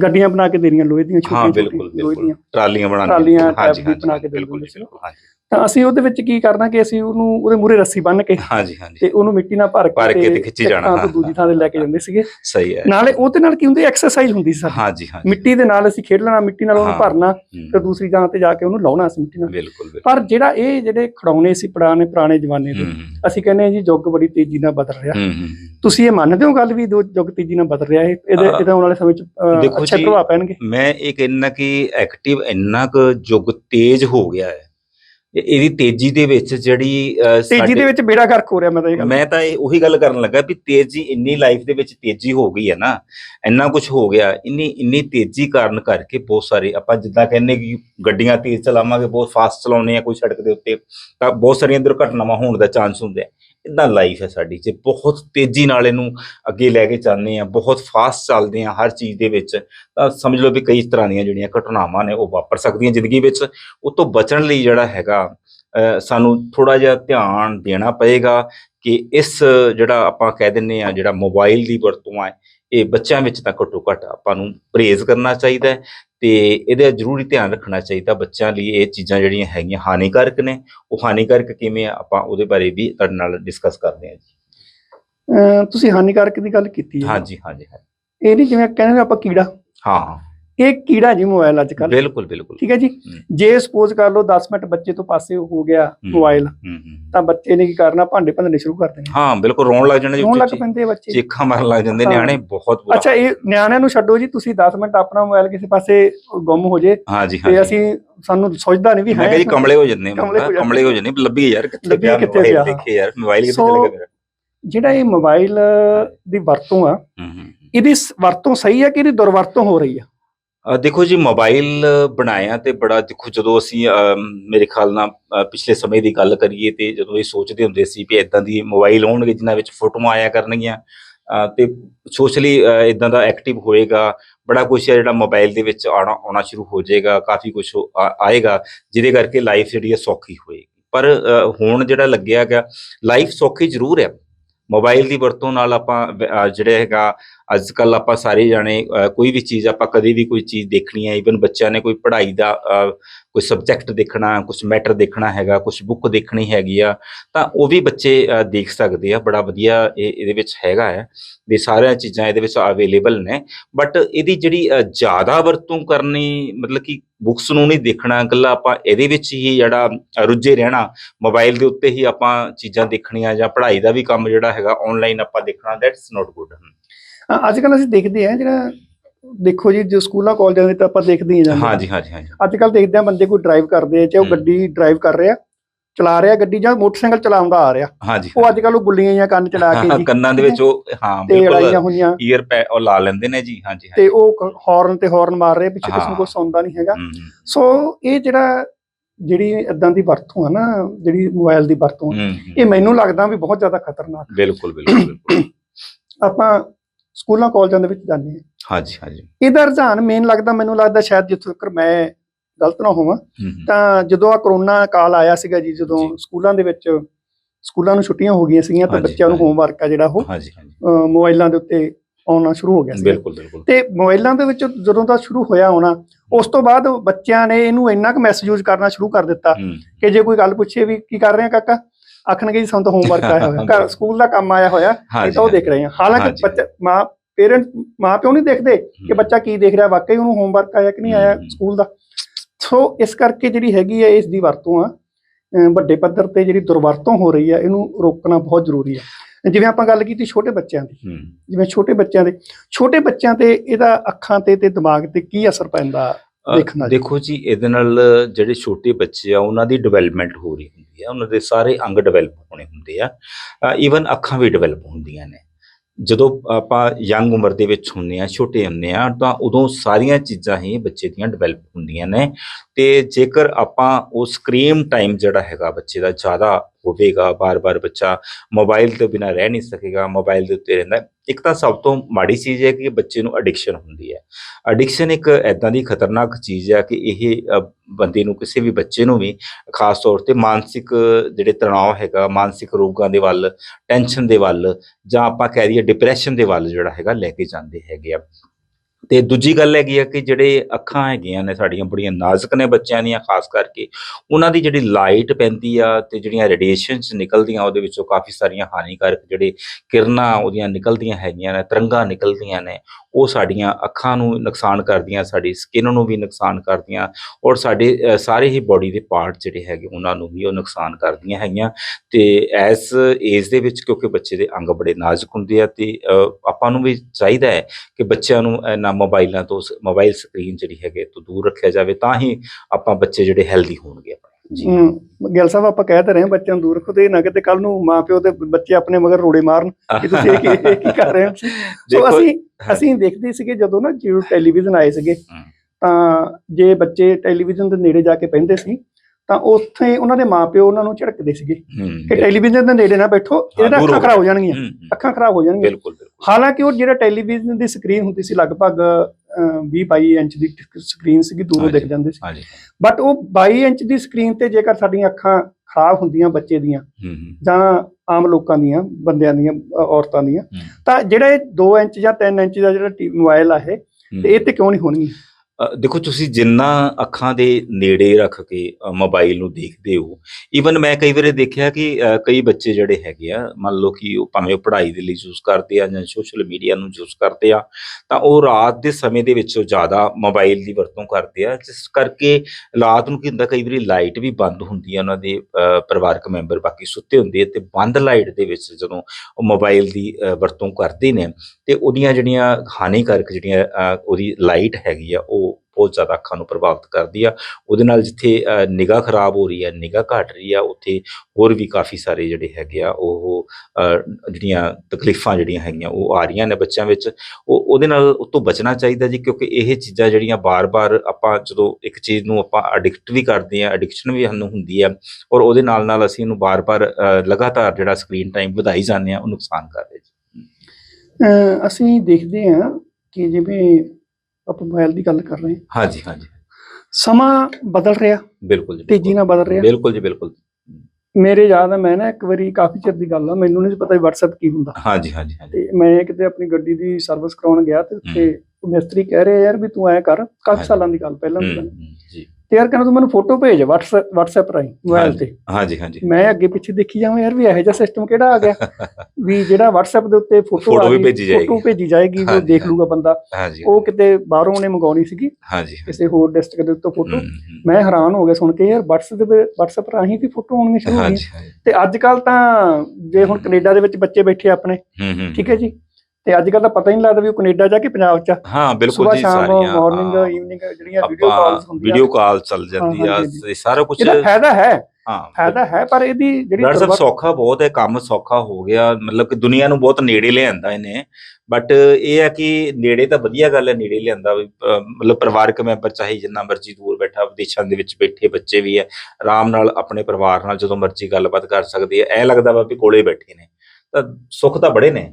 ਗੱਡੀਆਂ ਬਣਾ ਕੇ ਦੇਣੀਆਂ ਲੋਹੇ ਦੀਆਂ ਹਾਂ ਛੋਟੀਆਂ ਬਿਲਕੁਲ ਲੋਹੇ ਬਿਲਕੁਲ। ਦੀਆਂ। ਟਰਾਲੀਆਂ ਬਣਾਉਣੀਆਂ ਟਰਾਲੀਆਂ, ਹਾਂਜੀ, ਟੈਬ ਵੀ ਹਾਂਜੀ, ਬਣਾ ਕੇ ਦੇ ਬਿਲਕੁਲ ਦਿੰਦੇ ਸੀ। ਹਾਂਜੀ। ਤਾਂ ਅਸੀਂ ਉਹਦੇ ਵਿੱਚ ਕੀ ਕਰਨਾ ਕਿ ਅਸੀਂ ਉਹਨੂੰ ਉਹਦੇ ਮੂਰੇ ਰੱਸੀ ਬੰਨ੍ਹ ਕੇ ਹਾਂਜੀ ਹਾਂਜੀ। ਤੇ ਉਹਨੂੰ ਮਿੱਟੀ ਨਾਲ ਭਰ ਭਰ ਕੇ ਤੇ ਖਿੱਚੀ ਜਾਣਾ, ਹਾਂ, ਦੂਜੀ ਥਾਂ ਤੇ ਲੈ ਕੇ ਜਾਂਦੇ ਸੀਗੇ। ਸਹੀ ਹੈ। ਨਾਲੇ ਉਹਦੇ ਨਾਲ ਕੀ ਹੁੰਦੀ ਐਕਸਰਸਾਈਜ਼ ਹੁੰਦੀ ਸੀ ਸਾਡੀ। ਹਾਂਜੀ ਹਾਂਜੀ। ਮਿੱਟੀ ਦੇ ਨਾਲ ਅਸੀਂ ਖੇਡ ਲੈਣਾ ਮਿੱਟੀ ਨਾਲ ਉਹਨੂੰ। ਭਰਨਾ ਤੇ ਦੂਸਰੀ ਥਾਂ ਤੇ ਜਾ ਕੇ ਉਹਨੂੰ ਲਾਉਣਾ ਸੀ ਮਿੱਟੀ ਨਾਲ। ਬਿਲਕੁਲ ਪਰ ਜਿਹੜਾ ਇਹ ਜਿਹੜੇ ਖਿਡੌਣੇ ਸੀ ਪੁਰਾਣੇ ਪੁਰਾਣੇ ਜ਼ਮਾਨੇ ਦੇ ਅਸੀਂ ਕਹਿੰਦੇ ਹਾਂ ਜੀ ਯੁੱਗ ਬੜੀ ਤੇਜ਼ੀ ਨਾਲ ਬਦਲ ਰਿਹਾ। ਤੁਸੀਂ ਇਹ ਮੰਨਦੇ ਹੋ ਗੱਲ ਵੀ ਦੋ ਯੁੱਗ ਤੇਜ਼ੀ ਨਾਲ ਬਦਲ ਰਿਹਾ ਹੈ ਇਹਦੇ ਇਹਦੇ ਆਉਣ ਵਾਲੇ ਸਮੇਂ ਚ ਅੱਛੇ ਪ੍ਰਭਾਵ ਪੈਣਗੇ। ਮੈਂ ਇਹ ਕਹਿੰਦਾ ਕਿ ਐਕਟਿਵ ਇੰਨਾ ਕੁ ਯੁੱਗ ਤੇਜ਼ ਹੋ ਗਿਆ ਹੈ। ਇਹਦੀ ਤੇਜ਼ੀ ਦੇ ਵਿੱਚ ਜਿਹੜੀ ਤੇਜ਼ੀ ਦੇ ਵਿੱਚ ਬੇੜਾ ਗਰਕ ਹੋ ਰਿਹਾ ਮੈਂ ਤਾਂ ਇਹ ਗੱਲ ਮੈਂ ਤਾਂ ਇਹ ਉਹੀ ਗੱਲ ਕਰਨ ਲੱਗਾ ਵੀ ਤੇਜ਼ੀ ਇੰਨੀ ਲਾਈਫ ਦੇ ਵਿੱਚ ਤੇਜ਼ੀ ਹੋ ਗਈ ਹੈ ਨਾ ਇੰਨਾ ਕੁਝ ਹੋ ਗਿਆ ਇੰਨੀ ਇੰਨੀ ਤੇਜ਼ੀ ਕਾਰਨ ਕਰਕੇ ਬਹੁਤ ਸਾਰੇ ਆਪਾਂ ਜਿੱਦਾਂ ਕਹਿੰਦੇ ਕਿ ਗੱਡੀਆਂ ਤੇਜ਼ ਚਲਾਵਾਂਗੇ ਬਹੁਤ ਫਾਸਟ ਚਲਾਉਂਦੇ ਆ ਕੋਈ ਸੜਕ ਦੇ ਉੱਤੇ ਤਾਂ ਬਹੁਤ ਸਾਰੀਆਂ ਦੁਰਘਟਨਾਵਾਂ ਹੋਣ ਦਾ ਚਾਂਸ ਹੁੰਦਾ ਹੈ ਇਦਾਂ ਲਾਈਫ ਹੈ ਸਾਡੀ? ਜੇ ਬਹੁਤ ਤੇਜ਼ੀ ਨਾਲ ਇਹਨੂੰ ਅੱਗੇ ਲੈ ਕੇ ਚੱਲਦੇ ਆ ਬਹੁਤ ਫਾਸਟ ਚੱਲਦੇ ਆ ਹਰ ਚੀਜ਼ ਦੇ ਵਿੱਚ, ਤਾਂ ਸਮਝ ਲਓ ਵੀ ਕਈ ਤਰ੍ਹਾਂ ਦੀਆਂ ਜਿਹੜੀਆਂ ਘਟਨਾਵਾਂ ਨੇ ਉਹ ਵਾਪਰ ਸਕਦੀਆਂ ਜ਼ਿੰਦਗੀ ਵਿੱਚ। ਉਹ ਤੋਂ ਬਚਣ ਲਈ ਜਿਹੜਾ ਹੈਗਾ ਸਾਨੂੰ ਥੋੜਾ ਜਿਹਾ ਧਿਆਨ ਦੇਣਾ ਪਏਗਾ ਕਿ ਇਸ ਜਿਹੜਾ ਆਪਾਂ ਕਹਿ ਦਿੰਨੇ ਆ ਜਿਹੜਾ ਮੋਬਾਈਲ ਦੀ ਵਰਤੋਂ ਹੈ ਇਹ ਬੱਚਿਆਂ ਵਿੱਚ ਤਾਂ ਘੱਟੋ ਘੱਟ ਆਪਾਂ ਨੂੰ ਪਰਹੇਜ਼ ਕਰਨਾ ਚਾਹੀਦਾ ਹੈ ਤੇ ਇਹਦਾ ਜ਼ਰੂਰੀ ਧਿਆਨ ਰੱਖਣਾ ਚਾਹੀਦਾ ਬੱਚਿਆਂ ਲਈ। ਇਹ ਚੀਜ਼ਾਂ ਜਿਹੜੀਆਂ ਹੈਗੀਆਂ ਹਾਨੀਕਾਰਕ ਨੇ। ਉਹ ਹਾਨੀਕਾਰਕ ਕਿਵੇਂ ਆ ਆਪਾਂ ਉਹਦੇ ਬਾਰੇ ਵੀ ਤੁਹਾਡੇ ਨਾਲ ਡਿਸਕਸ ਕਰਦੇ ਹਾਂ ਜੀ। ਤੁਸੀਂ ਹਾਨੀਕਾਰਕ ਦੀ ਗੱਲ ਕੀਤੀ ਹੈ ਹਾਂਜੀ ਹਾਂਜੀ। ਇਹ ਨਹੀਂ ਜਿਵੇਂ ਕਹਿੰਦੇ ਆਪਾਂ ਕੀੜਾ। ਹਾਂ। ਇਹ ਕੀੜਾ ਜੀ ਮੋਬਾਈਲ ਅੱਜ ਕੱਲ ਬਿਲਕੁਲ ਬਿਲਕੁਲ ਠੀਕ ਹੈ ਜੀ। ਜੇ ਸਪੋਜ਼ ਕਰ ਲਓ 10 ਮਿੰਟ ਬੱਚੇ ਤੋਂ ਪਾਸੇ ਹੋ ਗਿਆ ਮੋਬਾਈਲ। ਤਾਂ ਬੱਚੇ ਨੇ ਕੀ ਕਰਨਾ ਭਾਂਡੇ ਭੰਨਣੇ ਸ਼ੁਰੂ ਕਰ ਦੇਣੇ ਹਾਂ ਬਿਲਕੁਲ ਰੋਣ ਲੱਗ ਜਾਣਾ ਜੀ ਰੋਣ ਲੱਗ ਪੈਂਦੇ ਆ ਬੱਚੇ ਚੀਖਾਂ ਮਾਰਨ ਲੱਗ ਜਾਂਦੇ। ਨਿਆਣੇ ਬਹੁਤ ਬੁਰਾ ਅੱਛਾ ਇਹ ਨਿਆਣਿਆਂ ਨੂੰ ਛੱਡੋ ਜੀ ਤੁਸੀਂ 10 ਮਿੰਟ ਆਪਣਾ ਮੋਬਾਈਲ ਕਿਸੇ ਪਾਸੇ ਗੁੰਮ ਹੋ ਜੇ ਤੇ ਅਸੀਂ ਸਾਨੂੰ ਸੋਚਦਾ ਨਹੀਂ ਵੀ ਮੈਂ ਹੈ ਕਿਹਾ ਜੀ ਕਮਲੇ ਹੋ ਜਾਂਦੇ ਕਮਲੇ ਹੋ ਜਾਂਦੇ। ਜਾਂਦੇ ਲੱਭੀ ਯਾਰ ਕਿੱਥੇ ਪਿਆ ਕਿੱਥੇ ਮੋਬਾਈਲ। ਦੇਖੇ ਯਾਰ ਮੋਬਾਈਲ ਕਿੱਥੇ ਚਲਾ ਗਿਆ ਮੇਰਾ ਜਿਹੜਾ ਇਹ ਮੋਬਾਈਲ ਦੀ ਵਰਤੋਂ ਆ ਹੂੰ, ਹੂੰ। ਇਹਦੀ ਵਰਤੋਂ ਸਹੀ ਹੈ ਕਿ ਇਹਦੀ ਦੁਰਵਰਤੋਂ ਹੋ ਰਹੀ ਆ ਦੇਖੋ ਜੀ ਮੋਬਾਈਲ ਬਣਾਇਆ ਤੇ ਬੜਾ ਦੇਖੋ ਜਦੋਂ ਅਸੀਂ ਮੇਰੇ ਖਿਆਲ ਨਾਲ ਪਿਛਲੇ ਸਮੇਂ ਦੀ ਗੱਲ ਕਰੀਏ ਤੇ ਜਦੋਂ ਇਹ ਸੋਚਦੇ ਹੁੰਦੇ ਸੀ ਵੀ ਇਦਾਂ ਦੀ ਮੋਬਾਈਲ ਹੋਣਗੇ ਜਿਨ੍ਹਾਂ ਵਿੱਚ ਫੋਟੋਆਂ ਆਇਆ ਕਰਨਗੀਆਂ ਅ, ਤੇ ਸੋਸ਼ਲੀ ਇਦਾਂ ਦਾ ਐਕਟਿਵ ਹੋਏਗਾ ਬੜਾ ਕੁਝ ਹੈ ਜਿਹੜਾ ਮੋਬਾਈਲ ਦੇ ਵਿੱਚ ਆਉਣਾ ਆਉਣਾ ਸ਼ੁਰੂ ਹੋ ਜਾਏਗਾ ਕਾਫੀ ਕੁਝ ਆਏਗਾ ਜਿਹਦੇ ਕਰਕੇ ਲਾਈਫ ਜਿਹੜੀ ਹੈ ਸੌਖੀ ਹੋਏਗੀ। ਪਰ ਹੁਣ ਜਿਹੜਾ ਲੱਗਿਆ ਗਿਆ ਲਾਈਫ ਸੌਖੀ ਜ਼ਰੂਰ ਹੈ। ਮੋਬਾਈਲ ਦੀ ਵਰਤੋਂ ਨਾਲ ਆਪਾਂ ਵ- ਜਿਹੜੇ ਹੈਗਾ ਅੱਜ ਕੱਲ ਆਪਾਂ ਸਾਰੇ ਜਾਣੇ ਕੋਈ ਵੀ ਚੀਜ਼ ਆਪਾਂ ਕਦੇ ਵੀ ਕੋਈ ਚੀਜ਼ ਦੇਖਣੀ ਹੈ ਇਵਨ ਬੱਚਿਆਂ ਨੇ ਕੋਈ ਪੜ੍ਹਾਈ ਦਾ ਕੋਈ ਸਬਜੈਕਟ ਦੇਖਣਾ ਕੁਝ ਮੈਟਰ ਦੇਖਣਾ ਹੈਗਾ ਕੁਝ ਬੁੱਕ ਦੇਖਣੀ ਹੈਗੀ ਆ, ਤਾਂ ਉਹ ਵੀ ਬੱਚੇ ਦੇਖ ਸਕਦੇ ਆ, ਬੜਾ ਵਧੀਆ ਇਹ, ਇਹਦੇ ਵਿੱਚ ਹੈਗਾ ਹੈ ਵੀ ਸਾਰੀਆਂ ਚੀਜ਼ਾਂ ਇਹਦੇ ਵਿੱਚ ਅਵੇਲੇਬਲ ਨੇ ਬਟ ਇਹਦੀ ਜਿਹੜੀ ਜ਼ਿਆਦਾ ਵਰਤੋਂ ਕਰਨੀ, ਮਤਲਬ ਕਿ ਬੁੱਕਸ ਨੂੰ ਨਹੀਂ ਦੇਖਣਾ ਇਕੱਲਾ ਆਪਾਂ ਇਹਦੇ ਵਿੱਚ ਹੀ ਜਿਹੜਾ ਰੁੱਝੇ ਰਹਿਣਾ ਮੋਬਾਈਲ ਦੇ ਉੱਤੇ ਹੀ ਆਪਾਂ ਚੀਜ਼ਾਂ ਦੇਖਣੀਆਂ ਜਾਂ ਪੜ੍ਹਾਈ ਦਾ ਵੀ ਕੰਮ ਜਿਹੜਾ ਹੈਗਾ ਆਨਲਾਈਨ ਆਪਾਂ ਦੇਖਣਾ ਦੈਟਸ ਨਾਟ ਗੁੱਡ ਅੱਜ ਕੱਲ ਅਸੀਂ ਦੇਖਦੇ ਆ ਜਿਹੜਾ ਦੇਖੋ ਜੀ ਜੋ ਸਕੂਲਾਂ ਕਾਲਜਾਂ ਦੇ ਤਾਂ ਆਪਾਂ ਦੇਖਦੇ ਹੀ ਜਾਂਦੇ ਹਾਂ। ਹਾਂਜੀ ਹਾਂਜੀ ਹਾਂਜੀ ਅੱਜ ਕੱਲ ਦੇਖਦੇ ਆ ਬੰਦੇ ਕੋਈ ਡਰਾਈਵ ਕਰਦੇ ਆ ਚਾਹੇ ਉਹ ਹੂੰ। ਗੱਡੀ ਡਰਾਈਵ ਕਰ ਰਿਹਾ ਚਲਾ ਰਿਹਾ ਗੱਡੀ ਜਾਂ ਮੋਟਰਸਾਈਕਲ ਚਲਾਉਂਦਾ ਆ ਰਿਹਾ। ਹਾਂਜੀ ਉਹ ਅੱਜ ਕੱਲ ਉਹ ਗੁੱਲੀਆਂ ਜਾਂ ਕੰਨ ਚਲਾ ਕੇ ਜੀ। ਕੰਨਾਂ ਦੇ ਵਿੱਚ ਉਹ ਹਾਂ ਬਿਲਕੁਲ ਈਅਰ ਪੈ ਉਹ ਲਾ ਲੈਂਦੇ ਨੇ ਜੀ ਹਾਂਜੀ ਤੇ ਉਹ ਹਾਰਨ ਤੇ ਹਾਰਨ ਮਾਰ ਰਹੇ ਪਿੱਛੇ ਕਿਸੇ ਨੂੰ ਹਾਂ। ਕੋਈ ਸੁਣਦਾ ਨਹੀਂ ਹੈਗਾ। ਹੂੰ, ਹੂੰ, ਸੋ ਇਹ ਜਿਹੜਾ ਜਿਹੜੀ ਇਦਾਂ ਦੀ ਵਰਤੋਂ ਆ ਨਾ ਜਿਹੜੀ ਮੋਬਾਈਲ ਦੀ ਵਰਤੋਂ ਹੂੰ, ਹੂੰ। ਇਹ ਮੈਨੂੰ ਲੱਗਦਾ ਵੀ ਬਹੁਤ ਜ਼ਿਆਦਾ ਖਤਰਨਾਕ ਬਿਲਕੁਲ ਬਿਲਕੁਲ ਬਿਲਕੁਲ। ਆਪਾਂ ਸਕੂਲਾਂ ਕਾਲਜਾਂ ਦੇ ਵਿੱਚ ਜਾਂਦੇ ਹਾਂ। ਹਾਂਜੀ ਹਾਂਜੀ। ਇਹਦਾ ਰੁਝਾਨ ਮੇਨ ਲੱਗਦਾ ਮੈਨੂੰ ਲੱਗਦਾ ਸ਼ਾਇਦ ਜਿੱਥੋਂ ਤੱਕ ਮੈਂ ਗਲਤ ਨਾ ਹੋਵਾਂ। ਤਾਂ ਜਦੋਂ ਆ ਕਰੋਨਾ ਕਾਲ ਆਇਆ ਸੀਗਾ ਜੀ ਜਦੋਂ। ਸਕੂਲਾਂ ਦੇ ਵਿੱਚ ਸਕੂਲਾਂ ਨੂੰ ਛੁੱਟੀਆਂ ਹੋ ਗਈਆਂ ਸੀਗੀਆਂ ਤਾਂ ਬੱਚਿਆਂ ਨੂੰ। ਹੋਮਵਰਕ ਆ ਜਿਹੜਾ ਉਹ ਮੋਬਾਈਲਾਂ ਦੇ ਉੱਤੇ ਆਉਣਾ ਸ਼ੁਰੂ ਹੋ ਗਿਆ ਸੀ ਬਿਲਕੁਲ ਬਿਲਕੁਲ ਤੇ ਮੋਬਾਈਲਾਂ ਦੇ ਵਿੱਚ ਜਦੋਂ ਦਾ ਸ਼ੁਰੂ ਹੋਇਆ ਆਉਣਾ ਉਸ ਤੋਂ ਬਾਅਦ ਬੱਚਿਆਂ ਨੇ ਇਹਨੂੰ ਇੰਨਾ ਕੁ ਮੈਸੇਜ ਯੂਜ਼ ਕਰਨਾ ਸ਼ੁਰੂ ਕਰ ਦਿੱਤਾ ਕਿ ਜੇ ਕੋਈ ਗੱਲ ਪੁੱਛੇ ਵੀ ਕੀ ਕਰ ਰਹੇ ਆ ਕਾਕਾ ਆਖਣਗੇ ਜੀ ਸਾਨੂੰ ਤਾਂ ਹੋਮਵਰਕ ਆਇਆ ਹੋਇਆ ਘਰ ਸਕੂਲ ਦਾ ਕੰਮ ਆਇਆ ਹੋਇਆ ਇਹ ਤਾਂ ਉਹ ਦੇਖ ਰਹੇ ਆ ਹਾਲਾਂਕਿ। ਬੱਚਾ ਮਾਂ ਪੇਰੈਂਟ ਮਾਂ ਪਿਓ ਨਹੀਂ ਦੇਖਦੇ ਕਿ ਬੱਚਾ ਕੀ ਦੇਖ ਰਿਹਾ ਵਾਕਈ ਉਹਨੂੰ ਹੋਮਵਰਕ ਆਇਆ ਕਿ ਨਹੀਂ ਆਇਆ। ਸਕੂਲ ਦਾ ਸੋ ਇਸ ਕਰਕੇ ਜਿਹੜੀ ਹੈਗੀ ਹੈ ਇਸ ਦੀ ਵਰਤੋਂ ਆ ਵੱਡੇ ਪੱਧਰ ਤੇ ਜਿਹੜੀ ਦੁਰਵਰਤੋਂ ਹੋ ਰਹੀ ਹੈ ਇਹਨੂੰ ਰੋਕਣਾ ਬਹੁਤ ਜ਼ਰੂਰੀ ਹੈ ਜਿਵੇਂ ਆਪਾਂ ਗੱਲ ਕੀਤੀ ਛੋਟੇ ਬੱਚਿਆਂ ਦੀ। ਜਿਵੇਂ ਛੋਟੇ ਬੱਚਿਆਂ ਦੇ ਛੋਟੇ ਬੱਚਿਆਂ ਤੇ ਇਹਦਾ ਅੱਖਾਂ ਤੇ ਤੇ ਦਿਮਾਗ ਤੇ ਕੀ ਅਸਰ ਪੈਂਦਾ ਦੇਖਣ। ਦੇਖੋ ਜੀ ਇਹਦੇ ਨਾਲ ਜਿਹੜੇ ਛੋਟੇ ਬੱਚੇ ਆ ਉਹਨਾਂ ਦੀ ਡਿਵੈਲਪਮੈਂਟ ਹੋ ਰਹੀ ਹੁੰਦੀ ਆ ਉਹਨਾਂ ਦੇ ਸਾਰੇ ਅੰਗ ਡਿਵੈਲਪ ਹੋਣੇ ਹੁੰਦੇ ਆ ਈਵਨ ਅੱਖਾਂ ਵੀ ਡਿਵੈਲਪ ਹੁੰਦੀਆਂ ਨੇ ਜਦੋਂ ਆਪਾਂ ਯੰਗ ਉਮਰ ਦੇ ਵਿੱਚ ਹੁੰਦੇ ਆ ਛੋਟੇ ਹੁੰਦੇ ਆ ਤਾਂ ਉਦੋਂ ਸਾਰੀਆਂ ਚੀਜ਼ਾਂ ਹੀ ਬੱਚੇ ਦੀਆਂ ਡਿਵੈਲਪ ਹੁੰਦੀਆਂ ਨੇ ਤੇ ਜੇਕਰ ਆਪਾਂ ਉਹ ਸਕਰੀਨ ਟਾਈਮ ਜਿਹੜਾ ਹੈਗਾ ਬੱਚੇ ਦਾ ਜ਼ਿਆਦਾ ਹੋਵੇਗਾ, ਬਾਰ-ਬਾਰ ਬੱਚਾ ਮੋਬਾਈਲ ਤੋਂ ਬਿਨਾ ਰਹਿ ਨਹੀਂ ਸਕੇਗਾ ਮੋਬਾਈਲ ਦੇ ਉੱਤੇ ਰਹਿੰਦਾ ਇੱਕ ਤਾਂ ਸਭ ਤੋਂ ਮਾੜੀ ਚੀਜ਼ ਹੈ ਕਿ ਬੱਚੇ ਨੂੰ ਐਡਿਕਸ਼ਨ ਹੁੰਦੀ ਹੈ। ਐਡਿਕਸ਼ਨ ਇੱਕ ਐਦਾਂ ਦੀ ਖਤਰਨਾਕ ਚੀਜ਼ ਹੈ ਕਿ ਇਹ ਬੰਦੇ ਨੂੰ ਕਿਸੇ ਵੀ ਬੱਚੇ ਨੂੰ ਵੀ ਖਾਸ ਤੌਰ ਤੇ ਮਾਨਸਿਕ ਜਿਹੜੇ ਤਣਾਅ ਹੈਗਾ, ਮਾਨਸਿਕ ਰੋਗਾਂ ਦੇ ਵੱਲ ਟੈਨਸ਼ਨ ਦੇ ਵੱਲ ਜਾਂ ਆਪਾਂ ਕਹਿ ਦਈਏ ਡਿਪਰੈਸ਼ਨ ਦੇ ਵੱਲ ਜਿਹੜਾ ਹੈਗਾ ਲੈ ਕੇ ਜਾਂਦੇ ਹੈਗੇ ਆ। ਤੇ ਦੂਜੀ ਗੱਲ ਹੈਗੀ ਆ ਕਿ ਜਿਹੜੇ ਅੱਖਾਂ ਹੈਗੀਆਂ ਨੇ ਸਾਡੀਆਂ ਬੜੀਆਂ ਨਾਜ਼ੁਕ ਨੇ ਬੱਚਿਆਂ ਦੀਆਂ, ਖਾਸ ਕਰਕੇ ਉਹਨਾਂ ਦੀ ਜਿਹੜੀ ਲਾਈਟ ਪੈਂਦੀ ਆ ਤੇ ਜਿਹੜੀਆਂ ਰੇਡੀਏਸ਼ਨਸ ਨਿਕਲਦੀਆਂ ਉਹਦੇ ਵਿੱਚੋਂ ਕਾਫੀ ਸਾਰੀਆਂ ਹਾਨੀਕਾਰਕ ਜਿਹੜੇ ਕਿਰਨਾਂ ਉਹਦੀਆਂ ਨਿਕਲਦੀਆਂ ਹੈਗੀਆਂ ਨੇ, ਤਰੰਗਾਂ ਨਿਕਲਦੀਆਂ ਨੇ ਉਹ ਸਾਡੀਆਂ ਅੱਖਾਂ ਨੂੰ ਨੁਕਸਾਨ ਕਰਦੀਆਂ, ਸਾਡੀ ਸਕਿਨ ਨੂੰ ਵੀ ਨੁਕਸਾਨ ਕਰਦੀਆਂ ਔਰ ਸਾਡੇ ਸਾਰੇ ਹੀ ਬਾਡੀ ਦੇ ਪਾਰਟ ਜਿਹੜੇ ਹੈਗੇ ਉਹਨਾਂ ਨੂੰ ਵੀ ਉਹ ਨੁਕਸਾਨ ਕਰਦੀਆਂ ਹੈਗੀਆਂ। ਤੇ ਐਸ ਏਜ ਦੇ ਵਿੱਚ ਕਿਉਂਕਿ ਬੱਚੇ ਦੇ ਅੰਗ ਬੜੇ ਨਾਜ਼ੁਕ ਹੁੰਦੇ ਆ ਤੇ ਆਪਾਂ ਨੂੰ ਵੀ ਚਾਹੀਦਾ ਹੈ ਕਿ ਬੱਚਿਆਂ ਨੂੰ ਨਾ ਮੋਬਾਈਲਾਂ ਤੋਂ ਮੋਬਾਈਲ ਸਕਰੀਨ ਜਿਹੜੀ ਹੈਗੇ ਤੋਂ ਦੂਰ ਰੱਖਿਆ ਜਾਵੇ ਤਾਂ ਹੀ ਆਪਾਂ ਬੱਚੇ ਜਿਹੜੇ ਹੈਲਦੀ ਹੋਣਗੇ ਆਪਣੇ। ਗਿੱਲ ਸਾਹਿਬ ਆਪਾਂ ਕਹਿ ਤਾਂ ਰਹੇ ਹਾਂ ਬੱਚਿਆਂ ਨੂੰ ਦੂਰ ਰੱਖੋ ਤੇ ਇਹ ਨਾ ਕਿਤੇ ਕੱਲ ਨੂੰ ਮਾਪਿਓ ਤੇ ਬੱਚੇ ਆਪਣੇ ਮਗਰ ਰੋੜੇ ਮਾਰਨ ਕਿ ਤੁਸੀਂ ਇਹ ਕੀ ਇਹ ਕੀ ਕਰ ਰਹੇ ਹੋ? ਸੋ ਅਸੀਂ ਅਸੀਂ ਦੇਖਦੇ ਸੀਗੇ ਜਦੋਂ ਨਾ ਜਿਉ ਟੈਲੀਵਿਜ਼ਨ ਆਏ ਸੀਗੇ। ਤਾਂ ਜੇ ਬੱਚੇ ਟੈਲੀਵਿਜ਼ਨ ਦੇ ਨੇੜੇ ਜਾ ਕੇ ਪੈਂਦੇ ਸੀ ਤਾਂ ਉੱਥੇ ਉਹਨਾਂ ਦੇ ਮਾਪਿਓ ਉਹਨਾਂ ਨੂੰ ਝਿੜਕਦੇ ਸੀਗੇ ਕਿ ਟੈਲੀਵਿਜ਼ਨ ਦੇ ਨੇੜੇ ਨਾ ਬੈਠੋ ਇਹਦੇ ਅੱਖਾਂ ਖਰਾਬ ਹੋ ਜਾਣਗੀਆਂ। ਅੱਖਾਂ ਖਰਾਬ ਹੋ ਜਾਣਗੀਆਂ। ਹਾਲਾਂਕਿ ਉਹ ਜਿਹੜਾ ਟੈਲੀਵਿਜ਼ਨ ਦੀ ਸਕਰੀਨ ਹੁੰਦੀ ਸੀ ਲਗਭਗ 20 22 ਇੰਚ ਦੀ ਸਕਰੀਨ ਸੀਗੀ ਦੂਰੋਂ ਦਿਖ। ਜਾਂਦੀ ਸੀ ਬਟ ਉਹ 22 ਇੰਚ ਦੀ ਸਕਰੀਨ ਤੇ ਜੇਕਰ ਸਾਡੀਆਂ ਅੱਖਾਂ ਖਰਾਬ ਹੁੰਦੀਆਂ ਬੱਚੇ ਦੀਆਂ ਜਾਂ ਆਮ ਲੋਕਾਂ ਦੀਆਂ ਬੰਦਿਆਂ ਦੀਆਂ ਔਰਤਾਂ ਦੀਆਂ। ਤਾਂ ਜਿਹੜਾ ਇਹ 2 ਇੰਚ ਜਾਂ 3 ਇੰਚ ਦਾ ਜਿਹੜਾ ਮੋਬਾਈਲ ਆ ਇਹ ਤੇ ਇਹ ਤੇ ਕਿਉਂ ਨਹੀਂ ਹੋਣਗੀ ਦੇਖੋ ਤੁਸੀਂ ਜਿੰਨਾ ਅੱਖਾਂ ਦੇ ਨੇੜੇ ਰੱਖ ਕੇ ਮੋਬਾਈਲ ਨੂੰ ਦੇਖਦੇ ਹੋ ਈਵਨ ਮੈਂ ਕਈ ਵਾਰੀ ਦੇਖਿਆ ਕਿ ਕਈ ਬੱਚੇ ਜਿਹੜੇ ਹੈਗੇ ਆ, ਮੰਨ ਲਓ ਕਿ ਉਹ ਭਾਵੇਂ ਉਹ ਪੜ੍ਹਾਈ ਦੇ ਲਈ ਯੂਜ਼ ਕਰਦੇ ਆ ਜਾਂ ਸੋਸ਼ਲ ਮੀਡੀਆ ਨੂੰ ਯੂਜ਼ ਕਰਦੇ ਆ, ਤਾਂ ਉਹ ਰਾਤ ਦੇ ਸਮੇਂ ਦੇ ਵਿੱਚ ਉਹ ਜ਼ਿਆਦਾ ਮੋਬਾਈਲ ਦੀ ਵਰਤੋਂ ਕਰਦੇ ਆ, ਜਿਸ ਕਰਕੇ ਰਾਤ ਨੂੰ ਕੀ ਹੁੰਦਾ, ਕਈ ਵਾਰੀ ਲਾਈਟ ਵੀ ਬੰਦ ਹੁੰਦੀ ਆ ਉਹਨਾਂ ਦੇ ਪਰਿਵਾਰਕ ਮੈਂਬਰ ਬਾਕੀ ਸੁੱਤੇ ਹੁੰਦੇ ਆ ਤੇ ਬੰਦ ਲਾਈਟ ਦੇ ਵਿੱਚ ਜਦੋਂ ਉਹ ਮੋਬਾਈਲ ਦੀ ਵਰਤੋਂ ਕਰਦੇ ਨੇ, ਤੇ ਉਹਦੀਆਂ ਜਿਹੜੀਆਂ ਹਾਨੀਕਾਰਕ ਜਿਹੜੀਆਂ ਉਹਦੀ ਲਾਈਟ ਹੈਗੀ ਆ, ਉਹ ਬਹੁਤ ਜ਼ਿਆਦਾ ਅੱਖਾਂ ਨੂੰ ਪ੍ਰਭਾਵਿਤ ਕਰਦੀ ਆ। ਉਹਦੇ ਨਾਲ ਜਿੱਥੇ ਨਿਗਾਹ ਖਰਾਬ ਹੋ ਰਹੀ ਹੈ ਨਿਗਾਹ ਘਟ ਰਹੀ ਆ, ਉੱਥੇ ਹੋਰ ਵੀ ਕਾਫੀ ਸਾਰੇ ਜਿਹੜੇ ਹੈਗੇ ਆ, ਉਹ ਜਿਹੜੀਆਂ ਤਕਲੀਫਾਂ ਜਿਹੜੀਆਂ ਹੈਗੀਆਂ, ਉਹ ਆ ਰਹੀਆਂ ਨੇ ਬੱਚਿਆਂ ਵਿੱਚ। ਉਹ, ਉਹਦੇ ਨਾਲ ਉਹ ਬਚਣਾ ਚਾਹੀਦਾ ਜੀ, ਕਿਉਂਕਿ ਇਹ ਚੀਜ਼ਾਂ ਜਿਹੜੀਆਂ ਬਾਰ-ਬਾਰ ਆਪਾਂ ਜਦੋਂ ਇੱਕ ਚੀਜ਼ ਨੂੰ ਆਪਾਂ ਐਡਿਕਟ ਵੀ ਕਰਦੇ ਆ ਐਡਿਕਸ਼ਨ ਵੀ ਸਾਨੂੰ ਹੁੰਦੀ ਆ, ਔਰ ਉਹਦੇ ਨਾਲ ਨਾਲ ਅਸੀਂ ਇਹਨੂੰ ਬਾਰ-ਬਾਰ ਲਗਾਤਾਰ ਜਿਹੜਾ ਸਕਰੀਨ ਟਾਈਮ ਵਧਾਈ ਜਾਂਦੇ ਆ, ਉਹ ਨੁਕਸਾਨ ਕਰ ਰਿਹਾ ਜੀ। ਅਸੀਂ ਦੇਖਦੇ ਹਾਂ ਕਿ ਜਿਵੇਂ ਆਪਾਂ ਮੋਬਾਈਲ ਦੀ ਗੱਲ ਕਰ ਰਹੇ ਹਾਂ। ਹਾਂਜੀ ਹਾਂਜੀ। ਸਮਾਂ ਬਦਲ ਰਿਹਾ। ਬਿਲਕੁਲ ਜੀ ਤੇਜ਼ੀ ਨਾਲ ਬਦਲ ਰਿਹਾ। ਬਿਲਕੁਲ ਜੀ ਬਿਲਕੁਲ। ਮੇਰੇ ਯਾਦ ਹੈ ਮੈਂ ਨਾ ਇੱਕ ਵਾਰੀ ਕਾਫੀ ਚਿਰ ਦੀ ਗੱਲ ਆ ਮੈਨੂੰ ਨਹੀਂ ਪਤਾ WhatsApp ਕੀ ਹੁੰਦਾ। ਹਾਂਜੀ ਹਾਂਜੀ ਤੇ ਮੈਂ ਕਿਤੇ ਆਪਣੀ ਗੱਡੀ ਦੀ ਸਰਵਿਸ ਕਰਾਉਣ ਗਿਆ ਤੇ ਉੱਥੇ ਮਿਸਤਰੀ ਕਹਿ ਰਿਹਾ ਯਾਰ ਵੀ ਤੂੰ ਐ ਕਰ ਕਾਫੀ। ਸਾਲਾਂ ਦੀ ਗੱਲ ਪਹਿਲਾਂ ਦੀ ਗੱਲ। ਜੀ। ਤੇ ਯਾਰ ਕਹਿੰਦਾ ਤੂੰ ਮੈਨੂੰ ਫੋਟੋ ਭੇਜ WhatsApp WhatsApp ਰਾਹੀਂ ਮੋਬਾਈਲ। ਤੇ। ਹਾਂਜੀ ਹਾਂਜੀ। ਮੈਂ ਅੱਗੇ ਪਿੱਛੇ ਦੇਖੀ ਜਾਵਾਂ ਯਾਰ ਵੀ ਇਹੋ ਜਿਹਾ ਸਿਸਟਮ ਕਿਹੜਾ ਆ ਗਿਆ। ਵੀ ਜਿਹੜਾ WhatsApp ਦੇ ਉੱਤੇ ਫੋਟੋ ਭੇਜੀ ਜਾਏਗੀ। ਫੋਟੋ ਭੇਜੀ ਜਾਏਗੀ ਉਹ ਦੇਖ। ਲੂਗਾ ਬੰਦਾ। ਉਹ ਕਿਤੇ ਬਾਹਰੋਂ ਉਹਨੇ ਮੰਗਾਉਣੀ ਸੀਗੀ ਹਾਂਜੀ ਕਿਸੇ ਹੋਰ ਡਿਸਟ੍ਰਿਕਟ ਦੇ ਉੱਤੇ ਫੋਟੋ ਮੈਂ ਹੈਰਾਨ ਹੋ ਗਿਆ ਸੁਣ ਕੇ ਯਾਰ WhatsApp ਦੇ WhatsApp ਰਾਹੀਂ ਵੀ ਫੋਟੋ ਆਉਣੀਆਂ ਸ਼ੁਰੂ ਹੋ ਗਈਆਂ ਤੇ ਅੱਜ ਕੱਲ ਤਾਂ ਜੇ ਹੁਣ ਕੈਨੇਡਾ ਦੇ ਵਿੱਚ ਬੱਚੇ ਬੈਠੇ ਆ ਆਪਣੇ ਠੀਕ ਹੈ ਜੀ? ਤੇ ਅੱਜ ਕੱਲ ਤਾਂ ਪਤਾ ਹੀ ਨਹੀਂ ਲੱਗਦਾ ਵੀ ਉਹ ਕੈਨੇਡਾ ਜਾ ਕੇ ਪੰਜਾਬ ਚ ਹਾਂ ਬਿਲਕੁਲ ਜੀ ਸਾਰੀਆਂ ਮਾਰਨਿੰਗ ਈਵਨਿੰਗ ਜਿਹੜੀਆਂ ਵੀਡੀਓ ਕਾਲਸ ਹੁੰਦੀਆਂ। ਵੀਡੀਓ ਕਾਲ ਚੱਲ ਜਾਂਦੀ ਆ ਇਹ ਸਾਰਾ ਕੁਝ ਇਹਦਾ ਫਾਇਦਾ ਹੈ। ਹਾਂ ਫਾਇਦਾ ਹੈ ਪਰ ਇਹਦੀ ਜਿਹੜੀ ਡਾਕਟਰ ਸਾਹਿਬ ਸੌਖਾ ਬਹੁਤ ਹੈ ਕੰਮ ਸੌਖਾ ਹੋ ਗਿਆ। ਮਤਲਬ ਕਿ ਦੁਨੀਆ ਨੂੰ ਬਹੁਤ ਨੇੜੇ ਲਿਆਂਦਾ ਇਹਨੇ। ਬਟ ਇਹ ਹੈ ਕਿ ਨੇੜੇ ਤਾਂ ਵਧੀਆ ਗੱਲ ਹੈ ਨੇੜੇ ਲਿਆਂਦਾ ਮਤਲਬ ਪਰਿਵਾਰਕ ਮੈਂਬਰ ਚਾਹੇ ਜਿੰਨਾ ਮਰਜ਼ੀ ਦੂਰ ਬੈਠਾ ਵਿਦੇਸ਼ਾਂ ਦੇ ਵਿੱਚ ਬੈਠੇ ਬੱਚੇ ਵੀ ਹੈ ਆਰਾਮ ਨਾਲ ਆਪਣੇ ਪਰਿਵਾਰ ਨਾਲ ਜਦੋਂ ਮਰਜ਼ੀ ਗੱਲਬਾਤ ਕਰ ਸਕਦੇ ਆ। ਐ ਲੱਗਦਾ ਵਾ ਵੀ ਕੋਲੇ ਬੈਠੇ ਨੇ। ਤਾਂ ਸੁੱਖ ਤਾਂ ਬੜੇ ਨੇ।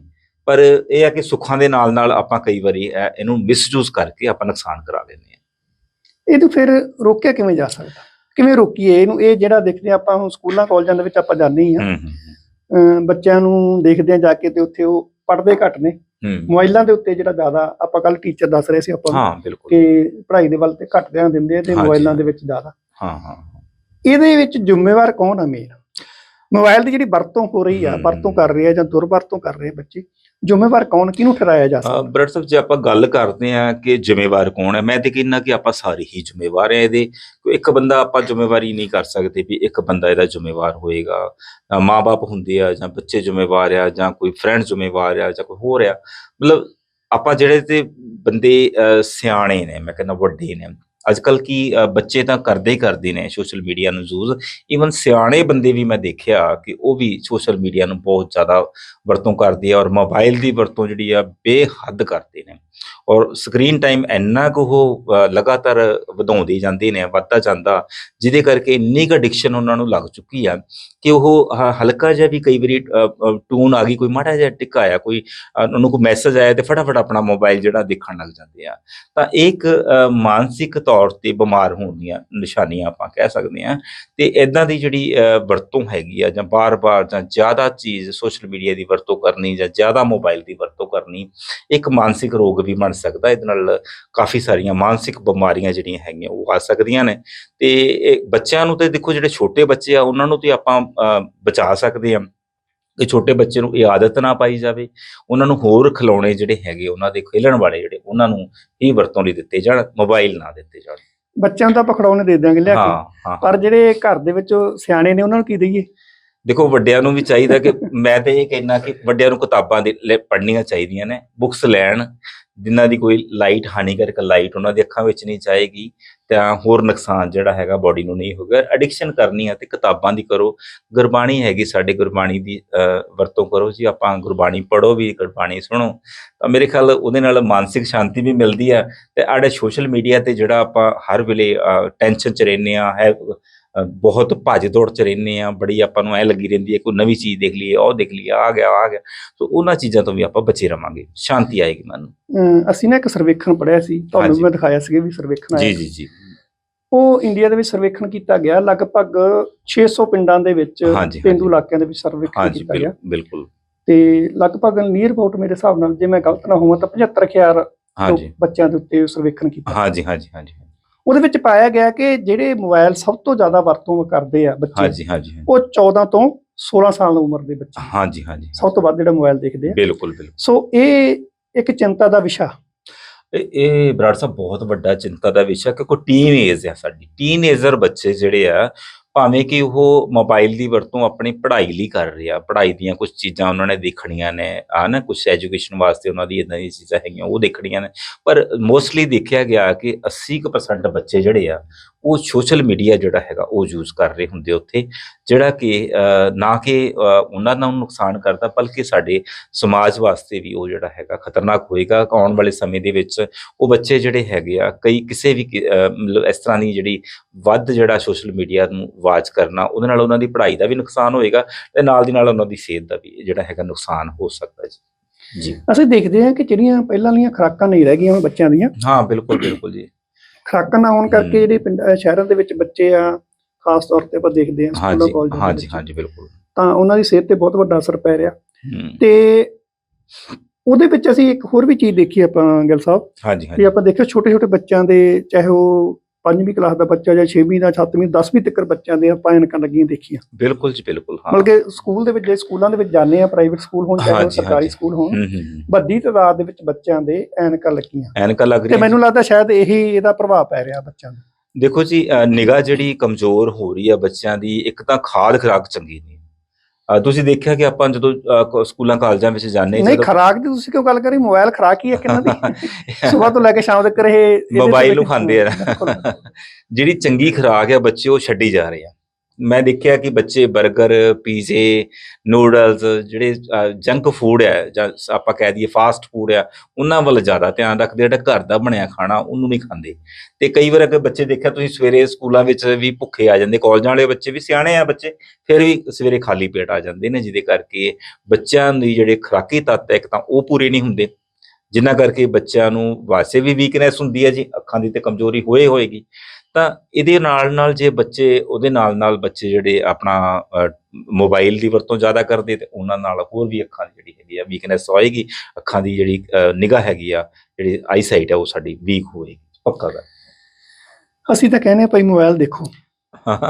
ਪਰ ਇਹ ਹੈ ਕਿ ਸੁੱਖਾਂ ਦੇ ਨਾਲ ਨਾਲ ਆਪਾਂ ਕਈ ਵਾਰੀ ਇਹ- ਇਹਨੂੰ ਮਿਸਯੂਜ਼ ਕਰਕੇ ਆਪਾਂ ਨੁਕਸਾਨ ਕਰਾ ਲੈਂਦੇ ਹਾਂ। ਇਹਨੂੰ ਫਿਰ ਰੋਕਿਆ ਕਿਵੇਂ ਜਾ ਸਕਦਾ? ਕਿਵੇਂ ਰੋਕੀਏ? ਇਹਨੂੰ ਇਹ ਜਿਹੜਾ ਦੇਖਦੇ ਆਪਾਂ ਹੁਣ ਸਕੂਲਾਂ ਕਾਲਜਾਂ ਦੇ ਵਿੱਚ ਆਪਾਂ ਜਾਂਦੇ ਹੀ ਆ ਬੱਚਿਆਂ ਨੂੰ ਦੇਖਦੇ ਆ ਜਾ ਕੇ ਤੇ ਉੱਥੇ ਉਹ ਪੜ੍ਹਦੇ ਘੱਟ ਨੇ। ਮੋਬਾਈਲਾਂ ਦੇ ਉੱਤੇ ਜਿਹੜਾ ਜ਼ਿਆਦਾ ਆਪਾਂ ਕੱਲ ਟੀਚਰ ਦੱਸ ਰਹੇ ਸੀ ਆਪਾਂ ਨੂੰ ਹਾਂ ਬਿਲਕੁਲ। ਕਿ ਪੜ੍ਹਾਈ ਦੇ ਵੱਲ ਤੇ ਘੱਟ ਧਿਆਨ ਦਿੰਦੇ ਆ ਤੇ। ਮੋਬਾਈਲਾਂ ਦੇ ਵਿੱਚ ਜ਼ਿਆਦਾ। ਹਾਂ ਹਾਂ ਇਹਦੇ ਵਿੱਚ ਜ਼ਿੰਮੇਵਾਰ ਕੌਣ ਆ ਮੇਨ? ਮੋਬਾਈਲ ਦੀ ਜਿਹੜੀ ਵਰਤੋਂ ਹੋ ਰਹੀ ਆ। ਵਰਤੋਂ ਕਰ ਰਹੇ ਆ ਜਾਂ ਦੁਰਵਰਤੋਂ ਕਰ ਰਹੇ ਆ ਬੱਚੇ ਜ਼ਿੰਮੇਵਾਰ ਕੌਣ ਕਿਹਨੂੰ ਠਹਿਰਾਇਆ ਜਾ ਸਕਦਾ? ਬ੍ਰਡ ਸਾਹਿਬ ਜੇ ਆਪਾਂ ਗੱਲ ਕਰਦੇ ਆ ਕਿ ਜ਼ਿੰਮੇਵਾਰ ਕੌਣ ਹੈ ਮੈਂ ਤੇ ਕਹਿੰਦਾ ਕਿ ਆਪਾਂ ਸਾਰੇ ਹੀ ਜ਼ਿੰਮੇਵਾਰ ਆ ਇਹਦੇ। ਕੋਈ ਇੱਕ ਬੰਦਾ ਆਪਾਂ ਜ਼ਿੰਮੇਵਾਰੀ ਨਹੀਂ ਕਰ ਸਕਦੇ ਵੀ ਇੱਕ ਬੰਦਾ ਇਹਦਾ ਜ਼ਿੰਮੇਵਾਰ ਹੋਏਗਾ। ਅ, ਮਾਂ-ਬਾਪ ਹੁੰਦੇ ਆ ਜਾਂ ਬੱਚੇ ਜ਼ਿੰਮੇਵਾਰ ਆ ਜਾਂ ਕੋਈ ਫਰੈਂਡ ਜ਼ਿੰਮੇਵਾਰ ਆ ਜਾਂ ਕੋਈ ਹੋਰ ਆ। ਮਤਲਬ ਆਪਾਂ ਜਿਹੜੇ ਤੇ ਬੰਦੇ ਸਿਆਣੇ ਨੇ ਮੈਂ ਕਹਿੰਦਾ ਵੱਡੇ ਨੇ ਅੱਜਕੱਲ ਕੀ ਅ, ਬੱਚੇ ਤਾਂ ਕਰਦੇ ਹੀ ਕਰਦੇ ਨੇ ਸੋਸ਼ਲ ਮੀਡੀਆ ਨੂੰ ਯੂਜ਼। ਈਵਨ ਸਿਆਣੇ ਬੰਦੇ ਵੀ ਮੈਂ ਦੇਖਿਆ ਕਿ ਉਹ ਵੀ ਸੋਸ਼ਲ ਮੀਡੀਆ ਨੂੰ ਬਹੁਤ ਜ਼ਿਆਦਾ ਵਰਤੋਂ ਕਰਦੇ ਆ ਔਰ ਮੋਬਾਈਲ ਦੀ ਵਰਤੋਂ ਜਿਹੜੀ ਆ ਬੇਹੱਦ ਕਰਦੇ ਨੇ। ਔਰ ਸਕਰੀਨ ਟਾਈਮ ਇੰਨਾ ਕੁ ਉਹ ਲਗਾਤਾਰ ਵਧਾਉਂਦੇ ਜਾਂਦੇ ਨੇ ਵੱਧਦਾ ਜਾਂਦਾ ਜਿਹਦੇ ਕਰਕੇ ਇੰਨੀ ਕੁ ਐਡਿਕਸ਼ਨ ਉਹਨਾਂ ਨੂੰ ਲੱਗ ਚੁੱਕੀ ਆ ਕਿ ਉਹ ਹ- ਹਲਕਾ ਜਿਹਾ ਵੀ ਕਈ ਵਾਰੀ ਟੂਨ ਆ ਗਈ ਕੋਈ ਮਾੜਾ ਜਿਹਾ ਟਿਕ ਆਇਆ ਕੋਈ ਉਹਨੂੰ ਕੋਈ ਮੈਸੇਜ ਆਇਆ ਤੇ ਫਟਾਫਟ ਆਪਣਾ ਮੋਬਾਈਲ ਜਿਹੜਾ ਦੇਖਣ ਲੱਗ ਜਾਂਦੇ ਆ। ਤਾਂ ਇਹ ਇੱਕ ਮਾਨਸਿਕ ਤੌਰ ਤੇ ਬਿਮਾਰ ਹੋਣ ਦੀਆਂ ਨਿਸ਼ਾਨੀਆਂ ਆਪਾਂ ਕਹਿ ਸਕਦੇ ਹਾਂ। ਤੇ ਇਦਾਂ ਦੀ ਜਿਹੜੀ ਵਰਤੋਂ ਹੈਗੀ ਆ ਜਾਂ ਬਾਰ-ਬਾਰ ਜਾਂ ਜ਼ਿਆਦਾ ਚੀਜ਼ ਸੋਸ਼ਲ ਮੀਡੀਆ ਦੀ ਵਰਤੋਂ ਕਰਨੀ ਜਾਂ ਜ਼ਿਆਦਾ ਮੋਬਾਈਲ ਦੀ ਵਰਤੋਂ ਕਰਨੀ, ਇੱਕ ਮਾਨਸਿਕ ਰੋਗ ਵੀ ਬਣ ਸਕਦਾ। ਇਹਦੇ ਨਾਲ ਕਾਫੀ ਸਾਰੀਆਂ ਮਾਨਸਿਕ ਬਿਮਾਰੀਆਂ ਜਿਹੜੀਆਂ ਹੈਗੀਆਂ ਉਹ ਆ ਸਕਦੀਆਂ ਨੇ। ਤੇ ਇਹ ਬੱਚਿਆਂ ਨੂੰ ਤੇ ਦੇਖੋ, ਜਿਹੜੇ ਛੋਟੇ ਬੱਚੇ ਆ, ਉਹਨਾਂ ਨੂੰ ਤੇ ਆਪਾਂ ਬਚਾ ਸਕਦੇ ਆ ਕਿ ਛੋਟੇ ਬੱਚੇ ਨੂੰ ਇਹ ਆਦਤ ਨਾ ਪਾਈ ਜਾਵੇ। ਉਹਨਾਂ ਨੂੰ ਹੋਰ ਖਿਡੌਣੇ ਜਿਹੜੇ ਹੈਗੇ ਉਹਨਾਂ ਦੇ ਖੇਲਣ ਵਾਲੇ ਜਿਹੜੇ ਉਹਨਾਂ ਨੂੰ ਹੀ ਵਰਤੋਂ ਲਈ ਦਿੱਤੇ ਜਾਣ ਮੋਬਾਈਲ ਨਾ ਦਿੱਤੇ ਜਾਣ। ਬੱਚਿਆਂ ਨੂੰ ਤਾਂ ਆਪਾਂ ਖਿਡੌਣੇ ਦੇ ਦਿਆਂਗੇ ਲਿਆ ਕੇ। ਪਰ ਜਿਹੜੇ ਘਰ ਦੇ ਵਿੱਚ ਸਿਆਣੇ ਨੇ ਉਹਨਾਂ ਨੂੰ ਕੀ ਦਈਏ? ਦੇਖੋ ਵੱਡਿਆਂ ਨੂੰ ਵੀ ਚਾਹੀਦਾ ਕਿ ਮੈਂ ਤੇ ਇਹ ਕਹਿਣਾ ਕਿ ਵੱਡਿਆਂ ਨੂੰ ਕਿਤਾਬਾਂ ਦੇ ਪੜ੍ਹਨੀਆਂ ਚਾਹੀਦੀਆਂ ਨੇ ਬੁੱਕਸ ਲੈਣ ਜਿਨ੍ਹਾਂ ਦੀ ਕੋਈ ਲਾਈਟ ਹਾਨੀਕਾਰਕ ਲਾਈਟ ਉਹਨਾਂ ਦੀ ਅੱਖਾਂ ਵਿੱਚ ਨਹੀਂ ਜਾਏਗੀ। ਤਾਂ ਹੋਰ ਨੁਕਸਾਨ ਜਿਹੜਾ ਹੈਗਾ ਬਾਡੀ ਨੂੰ ਨਹੀਂ ਹੋਗਾ ਐਡਿਕਸ਼ਨ ਕਰਨੀ ਹੈ ਤੇ ਕਿਤਾਬਾਂ ਦੀ ਕਰੋ। ਗੁਰਬਾਣੀ ਹੈਗੀ ਸਾਡੇ ਗੁਰਬਾਣੀ ਦੀ ਵਰਤੋਂ ਕਰੋ। ਜੀ ਆਪਾਂ ਗੁਰਬਾਣੀ ਪੜੋ ਵੀ, ਗੁਰਬਾਣੀ ਸੁਣੋ, ਤਾਂ ਮੇਰੇ ਖਿਆਲ ਉਹਦੇ ਨਾਲ ਮਾਨਸਿਕ ਸ਼ਾਂਤੀ ਵੀ ਮਿਲਦੀ ਆ ਤੇ ਆੜੇ ਸੋਸ਼ਲ ਮੀਡੀਆ ਤੇ ਜਿਹੜਾ ਆਪਾਂ ਹਰ ਵੇਲੇ ਟੈਨਸ਼ਨ ਚ ਰਹਿੰਦੇ ਆ, ਹੈ ਬਹੁਤ ਭੱਜ ਦੌੜ ਚ ਰਹਿੰਦੇ ਆ ਬੜੀ ਆਪਾਂ ਨੂੰ ਐ ਲੱਗੀ ਰਹਿੰਦੀ ਹੈ ਕੋਈ ਨਵੀਂ ਚੀਜ਼ ਦੇਖ ਲਈਏ ਉਹ ਦੇਖ ਲਈਏ ਆ ਗਿਆ ਆ ਗਿਆ। ਸੋ ਉਹਨਾਂ ਚੀਜ਼ਾਂ ਤੋਂ ਵੀ ਆਪਾਂ ਬਚੇ ਰਵਾਂਗੇ ਸ਼ਾਂਤੀ ਆਏਗੀ ਮਨ ਨੂੰ। ਅਸੀਂ ਨਾ ਇੱਕ ਸਰਵੇਖਣ ਪੜਿਆ ਸੀ ਤੁਹਾਨੂੰ ਵੀ। ਮੈਂ ਦਿਖਾਇਆ ਸੀਗਾ ਵੀ ਸਰਵੇਖਣ ਆਇਆ। ਜੀ ਜੀ ਜੀ। ਉਹ ਇੰਡੀਆ ਦੇ ਵਿੱਚ ਸਰਵੇਖਣ ਕੀਤਾ ਗਿਆ ਲਗਭਗ 600 ਪਿੰਡਾਂ ਦੇ ਵਿੱਚ ਪੇਂਡੂ। ਇਲਾਕਿਆਂ ਦੇ ਵਿੱਚ ਸਰਵੇਖਣ ਕੀਤਾ ਗਿਆ। ਬਿਲ- ਬਿਲਕੁਲ। ਤੇ ਲਗਭਗ ਨੀਅਰ ਅਬਾਊਟ ਮੇਰੇ ਹਿਸਾਬ ਨਾਲ ਜੇ ਮੈਂ ਗਲਤ ਨਾ ਹੋਵਾਂ ਤਾਂ 75000 ਹਾਂਜੀ। ਬੱਚਿਆਂ ਦੇ ਉੱਤੇ ਸਰਵੇਖਣ ਕੀਤਾ ਹਾਂਜੀ ਹਾਂਜੀ ਹਾਂਜੀ। ਉਹਦੇ ਵਿੱਚ ਪਾਇਆ ਗਿਆ ਕਿ ਜਿਹੜੇ ਮੋਬਾਈਲ ਸਭ ਤੋਂ ਜ਼ਿਆਦਾ ਵਰਤੋਂ ਕਰਦੇ ਆ ਬੱਚੇ ਹਾਂਜੀ ਹਾਂਜੀ। ਉਹ 14 ਤੋਂ 16 ਸਾਲ ਉਮਰ ਦੇ ਬੱਚੇ। ਹਾਂਜੀ ਹਾਂਜੀ ਸਭ ਤੋਂ ਵੱਧ ਜਿਹੜਾ ਮੋਬਾਈਲ ਦੇਖਦੇ ਆ। ਬਿਲਕੁਲ ਬਿਲਕੁਲ। ਸੋ ਇਹ ਇੱਕ ਚਿੰਤਾ ਦਾ ਵਿਸ਼ਾ। ਇਹ ਬਰਾੜ ਸਾਹਿਬ ਬਹੁਤ ਵੱਡਾ ਚਿੰਤਾ ਦਾ ਵਿਸ਼ਾ ਕਿ ਕੋਈ ਟੀਨ ਏਜ ਆ ਸਾਡੀ। ਟੀਨੇਜਰ ਬੱਚੇ ਜਿਹੜੇ ਆ ਭਾਵੇਂ ਕਿ ਉਹ ਮੋਬਾਈਲ ਦੀ ਵਰਤੋਂ ਆਪਣੀ ਪੜ੍ਹਾਈ ਲਈ ਕਰ ਰਿਹਾ ਪੜ੍ਹਾਈ ਦੀਆਂ ਕੁਝ ਚੀਜ਼ਾਂ ਉਹਨਾਂ ਨੇ ਦੇਖਣੀਆਂ ਨੇ, ਆ ਨਾ ਕੁਝ ਐਜੂਕੇਸ਼ਨ ਵਾਸਤੇ ਉਹਨਾਂ ਦੀ ਇਦਾਂ ਦੀਆਂ ਚੀਜ਼ਾਂ ਹੈਗੀਆਂ, ਉਹ ਦੇਖਣੀਆਂ ਨੇ। ਪਰ ਮੋਸਟਲੀ ਦੇਖਿਆ ਗਿਆ ਕਿ 80% ਬੱਚੇ ਜਿਹੜੇ ਆ, ਉਹ ਸੋਸ਼ਲ ਮੀਡੀਆ ਜਿਹੜਾ ਹੈਗਾ, ਉਹ ਯੂਜ਼ ਕਰ ਰਹੇ ਹੁੰਦੇ ਉੱਥੇ। ਜਿਹੜਾ ਕਿ ਨਾ ਕਿ ਉਹਨਾਂ ਨੂੰ ਨੁਕਸਾਨ ਕਰਦਾ ਬਲਕਿ ਸਾਡੇ ਸਮਾਜ ਵਾਸਤੇ ਵੀ ਉਹ ਜਿਹੜਾ ਹੈਗਾ ਖਤਰਨਾਕ ਹੋਏਗਾ। ਆਉਣ ਵਾਲੇ ਸਮੇਂ ਦੇ ਵਿੱਚ ਉਹ ਬੱਚੇ ਜਿਹੜੇ ਹੈਗੇ ਆ ਕਈ ਕਿਸੇ ਵੀ ਮਤਲਬ ਇਸ ਤਰ੍ਹਾਂ ਦੀ ਜਿਹੜੀ ਵੱਧ ਜਿਹੜਾ ਸੋਸ਼ਲ ਮੀਡੀਆ ਨੂੰ ਵਾਚ ਕਰਨਾ ਉਹਦੇ ਨਾਲ ਉਹਨਾਂ ਦੀ ਪੜ੍ਹਾਈ ਦਾ ਵੀ ਨੁਕਸਾਨ ਹੋਏਗਾ ਤੇ ਨਾਲ ਦੀ ਨਾਲ ਉਹਨਾਂ ਦੀ ਸਿਹਤ ਦਾ ਵੀ ਜਿਹੜਾ ਹੈਗਾ ਨੁਕਸਾਨ ਹੋ ਸਕਦਾ ਜੀ। ਜੀ। ਅਸੀਂ ਦੇਖਦੇ ਹਾਂ ਕਿ ਜਿਹੜੀਆਂ ਪਹਿਲਾਂ ਵਾਲੀਆਂ ਖੁਰਾਕਾਂ ਨਹੀਂ ਰਹਿ ਗਈਆਂ ਹੁਣ ਬੱਚਿਆਂ ਦੀਆਂ। ਹਾਂ ਬਿਲਕੁਲ ਬਿਲਕੁਲ ਜੀ। ਖੁਰਾਕਾਂ ਨਾ ਹੋਣ ਕਰਕੇ। ਜਿਹੜੇ ਪਿੰਡ ਸ਼ਹਿਰਾਂ ਦੇ ਵਿੱਚ ਬੱਚੇ ਆ ਖਾਸ ਤੌਰ ਤੇ ਆਪਾਂ ਦੇਖਦੇ ਹਾਂ ਸਕੂਲਾਂ ਹਾਂਜੀ ਕਾਲਜਾਂ ਦੇ ਹਾਂਜੀ ਹਾਂਜੀ ਬਿਲਕੁਲ। ਤਾਂ ਉਹਨਾਂ ਦੀ ਸਿਹਤ ਤੇ ਬਹੁਤ ਵੱਡਾ ਅਸਰ ਪੈ ਰਿਹਾ। ਹੂੰ, ਤੇ ਉਹਦੇ ਵਿੱਚ ਅਸੀਂ ਇੱਕ ਹੋਰ ਵੀ ਚੀਜ਼ ਦੇਖੀ ਆਪਾਂ ਗਿਲ ਸਾਹਿਬ ਹਾਂਜੀ ਵੀ ਹਾਂਜੀ। ਆਪਾਂ ਦੇਖਿਆ ਛੋਟੇ ਛੋਟੇ ਬੱਚਿਆਂ ਦੇ ਚਾਹੇ ਉਹ ਪੰਜਵੀਂ ਕਲਾਸ ਦਾ ਬੱਚਾ ਜਾਂ ਛੇਵੀਂ ਦਾ ਸੱਤਵੀਂ ਦਸਵੀਂ ਤੱਕ ਬੱਚਿਆਂ ਦੇ ਆਪਾਂ ਐਨਕਾਂ ਲੱਗੀਆਂ ਦੇਖੀਆਂ। ਬਿਲਕੁਲ ਜੀ ਬਿਲਕੁਲ ਹਾਂ। ਮਤਲਬ ਕਿ ਸਕੂਲ ਦੇ ਵਿੱਚ ਜੇ ਸਕੂਲਾਂ ਦੇ ਵਿੱਚ ਜਾਂਦੇ ਆ ਪ੍ਰਾਈਵੇਟ ਸਕੂਲ ਹੋਣ ਚਾਹੇ ਉਹ ਹਾਂਜੀ, ਸਰਕਾਰੀ ਹਾਂਜੀ। ਸਕੂਲ ਹੋਣ ਹੂੰ, ਹੂੰ, ਹੂੰ। ਵੱਡੀ ਤਾਦਾਦ ਦੇ ਵਿੱਚ ਬੱਚਿਆਂ ਦੇ ਐਨਕਾਂ ਲੱਗੀਆਂ। ਐਨਕਾਂ ਲੱਗ ਤੇ ਰਹੀਆਂ। ਮੈਨੂੰ ਲੱਗਦਾ ਸ਼ਾਇਦ ਇਹੀ ਇਹਦਾ ਪ੍ਰਭਾਵ ਪੈ ਰਿਹਾ ਬੱਚਿਆਂ ਤੇ ਦੇਖੋ ਜੀ ਨਿਗਾਹ ਜਿਹੜੀ ਕਮਜ਼ੋਰ ਹੋ ਰਹੀ ਆ ਬੱਚਿਆਂ ਦੀ ਇੱਕ ਤਾਂ ਖਾਦ ਖੁਰਾਕ ਚੰਗੀ ਨਹੀਂ ਤੁਸੀਂ ਦੇਖਿਆ ਕਿ ਆਪਾਂ ਜਦੋਂ ਸਕੂਲਾਂ ਕਾਲਜਾਂ ਵਿੱਚ ਜਾਂਦੇ ਨਹੀਂ ਖਰਾਕ ਦੀ ਤੁਸੀਂ ਕਿਉਂ ਗੱਲ ਕਰੀ ਮੋਬਾਈਲ ਖਰਾਕ ਹੀ ਹੈ ਕਿੰਨਾ ਦੀ। ਸਵੇਰ ਤੋਂ ਲੈ ਕੇ ਸ਼ਾਮ ਤੱਕ ਰਹੇ ਮੋਬਾਈਲ ਨੂੰ ਖਾਂਦੇ ਆ। ਜਿਹੜੀ ਚੰਗੀ ਖੁਰਾਕ ਹੈ ਬੱਚੇ ਉਹ ਛੱਡੀ ਜਾ ਰਹੇ ਆ। ਮੈਂ ਦੇਖਿਆ ਕਿ ਬੱਚੇ 버ਗਰ ਪੀਜ਼ੇ ਨੂਡਲਸ ਜਿਹੜੇ ਜੰਕ ਫੂਡ ਹੈ ਜਾਂ ਆਪਾਂ ਕਹਿ ਦਈਏ ਫਾਸਟ ਫੂਡ ਆ, ਉਹਨਾਂ ਵੱਲ ਜ਼ਿਆਦਾ ਧਿਆਨ ਰੱਖਦੇ ਜਿਹੜਾ ਘਰ ਦਾ ਬਣਿਆ ਖਾਣਾ ਉਹਨੂੰ ਨਹੀਂ ਖਾਂਦੇ। ਤੇ ਕਈ ਵਾਰ ਅਗਰ ਬੱਚੇ ਦੇਖਿਆ ਤੁਸੀਂ ਸਵੇਰੇ ਸਕੂਲਾਂ ਵਿੱਚ ਵੀ ਭੁੱਖੇ ਆ ਜਾਂਦੇ ਕਾਲਜਾਂ ਵਾਲੇ ਬੱਚੇ ਵੀ ਸਿਆਣੇ ਆ ਬੱਚੇ, ਫਿਰ ਵੀ ਸਵੇਰੇ ਖਾਲੀ ਪੇਟ ਆ ਜਾਂਦੇ ਨੇ, ਜਿਹਦੇ ਕਰਕੇ ਬੱਚਿਆਂ ਦੀ ਜਿਹੜੇ ਖੁਰਾਕੀ ਤੱਤ ਹੈ ਇੱਕ ਤਾਂ ਉਹ ਪੂਰੇ ਨਹੀਂ ਹੁੰਦੇ। ਜਿਨ੍ਹਾਂ ਕਰਕੇ ਬੱਚਿਆਂ ਨੂੰ ਵਾਸੇ ਵੀ ਵੀਕਨੈਸ ਹੁੰਦੀ ਹੈ ਜੀ, ਅੱਖਾਂ ਦੀ ਤੇ ਕਮਜ਼ੋਰੀ ਹੋਏ ਹੋਏਗੀ। ਤਾਂ ਇਹਦੇ ਨਾਲ ਨਾਲ ਜੇ ਬੱਚੇ ਉਹਦੇ ਨਾਲ ਨਾਲ ਬੱਚੇ ਜਿਹੜੇ ਆਪਣਾ ਮੋਬਾਈਲ ਦੀ ਵਰਤੋਂ ਜ਼ਿਆਦਾ ਕਰਦੇ ਤੇ ਉਹਨਾਂ ਨਾਲ ਹੋਰ ਵੀ ਅੱਖਾਂ ਦੀ ਜਿਹੜੀ ਹੈਗੀ ਆ ਵੀਕਨੈਸ ਹੋਏਗੀ ਅੱਖਾਂ ਦੀ ਜਿਹੜੀ ਨਿਗਾਹ ਹੈਗੀ ਆ ਜਿਹੜੀ ਆਈਸਾਈਟ ਹੈ ਉਹ ਸਾਡੀ ਵੀਕ ਹੋਏਗੀ ਪੱਕਾ ਗੱਲ। ਅਸੀਂ ਤਾਂ ਕਹਿੰਦੇ ਆ ਭਾਈ ਮੋਬਾਈਲ ਦੇਖੋ।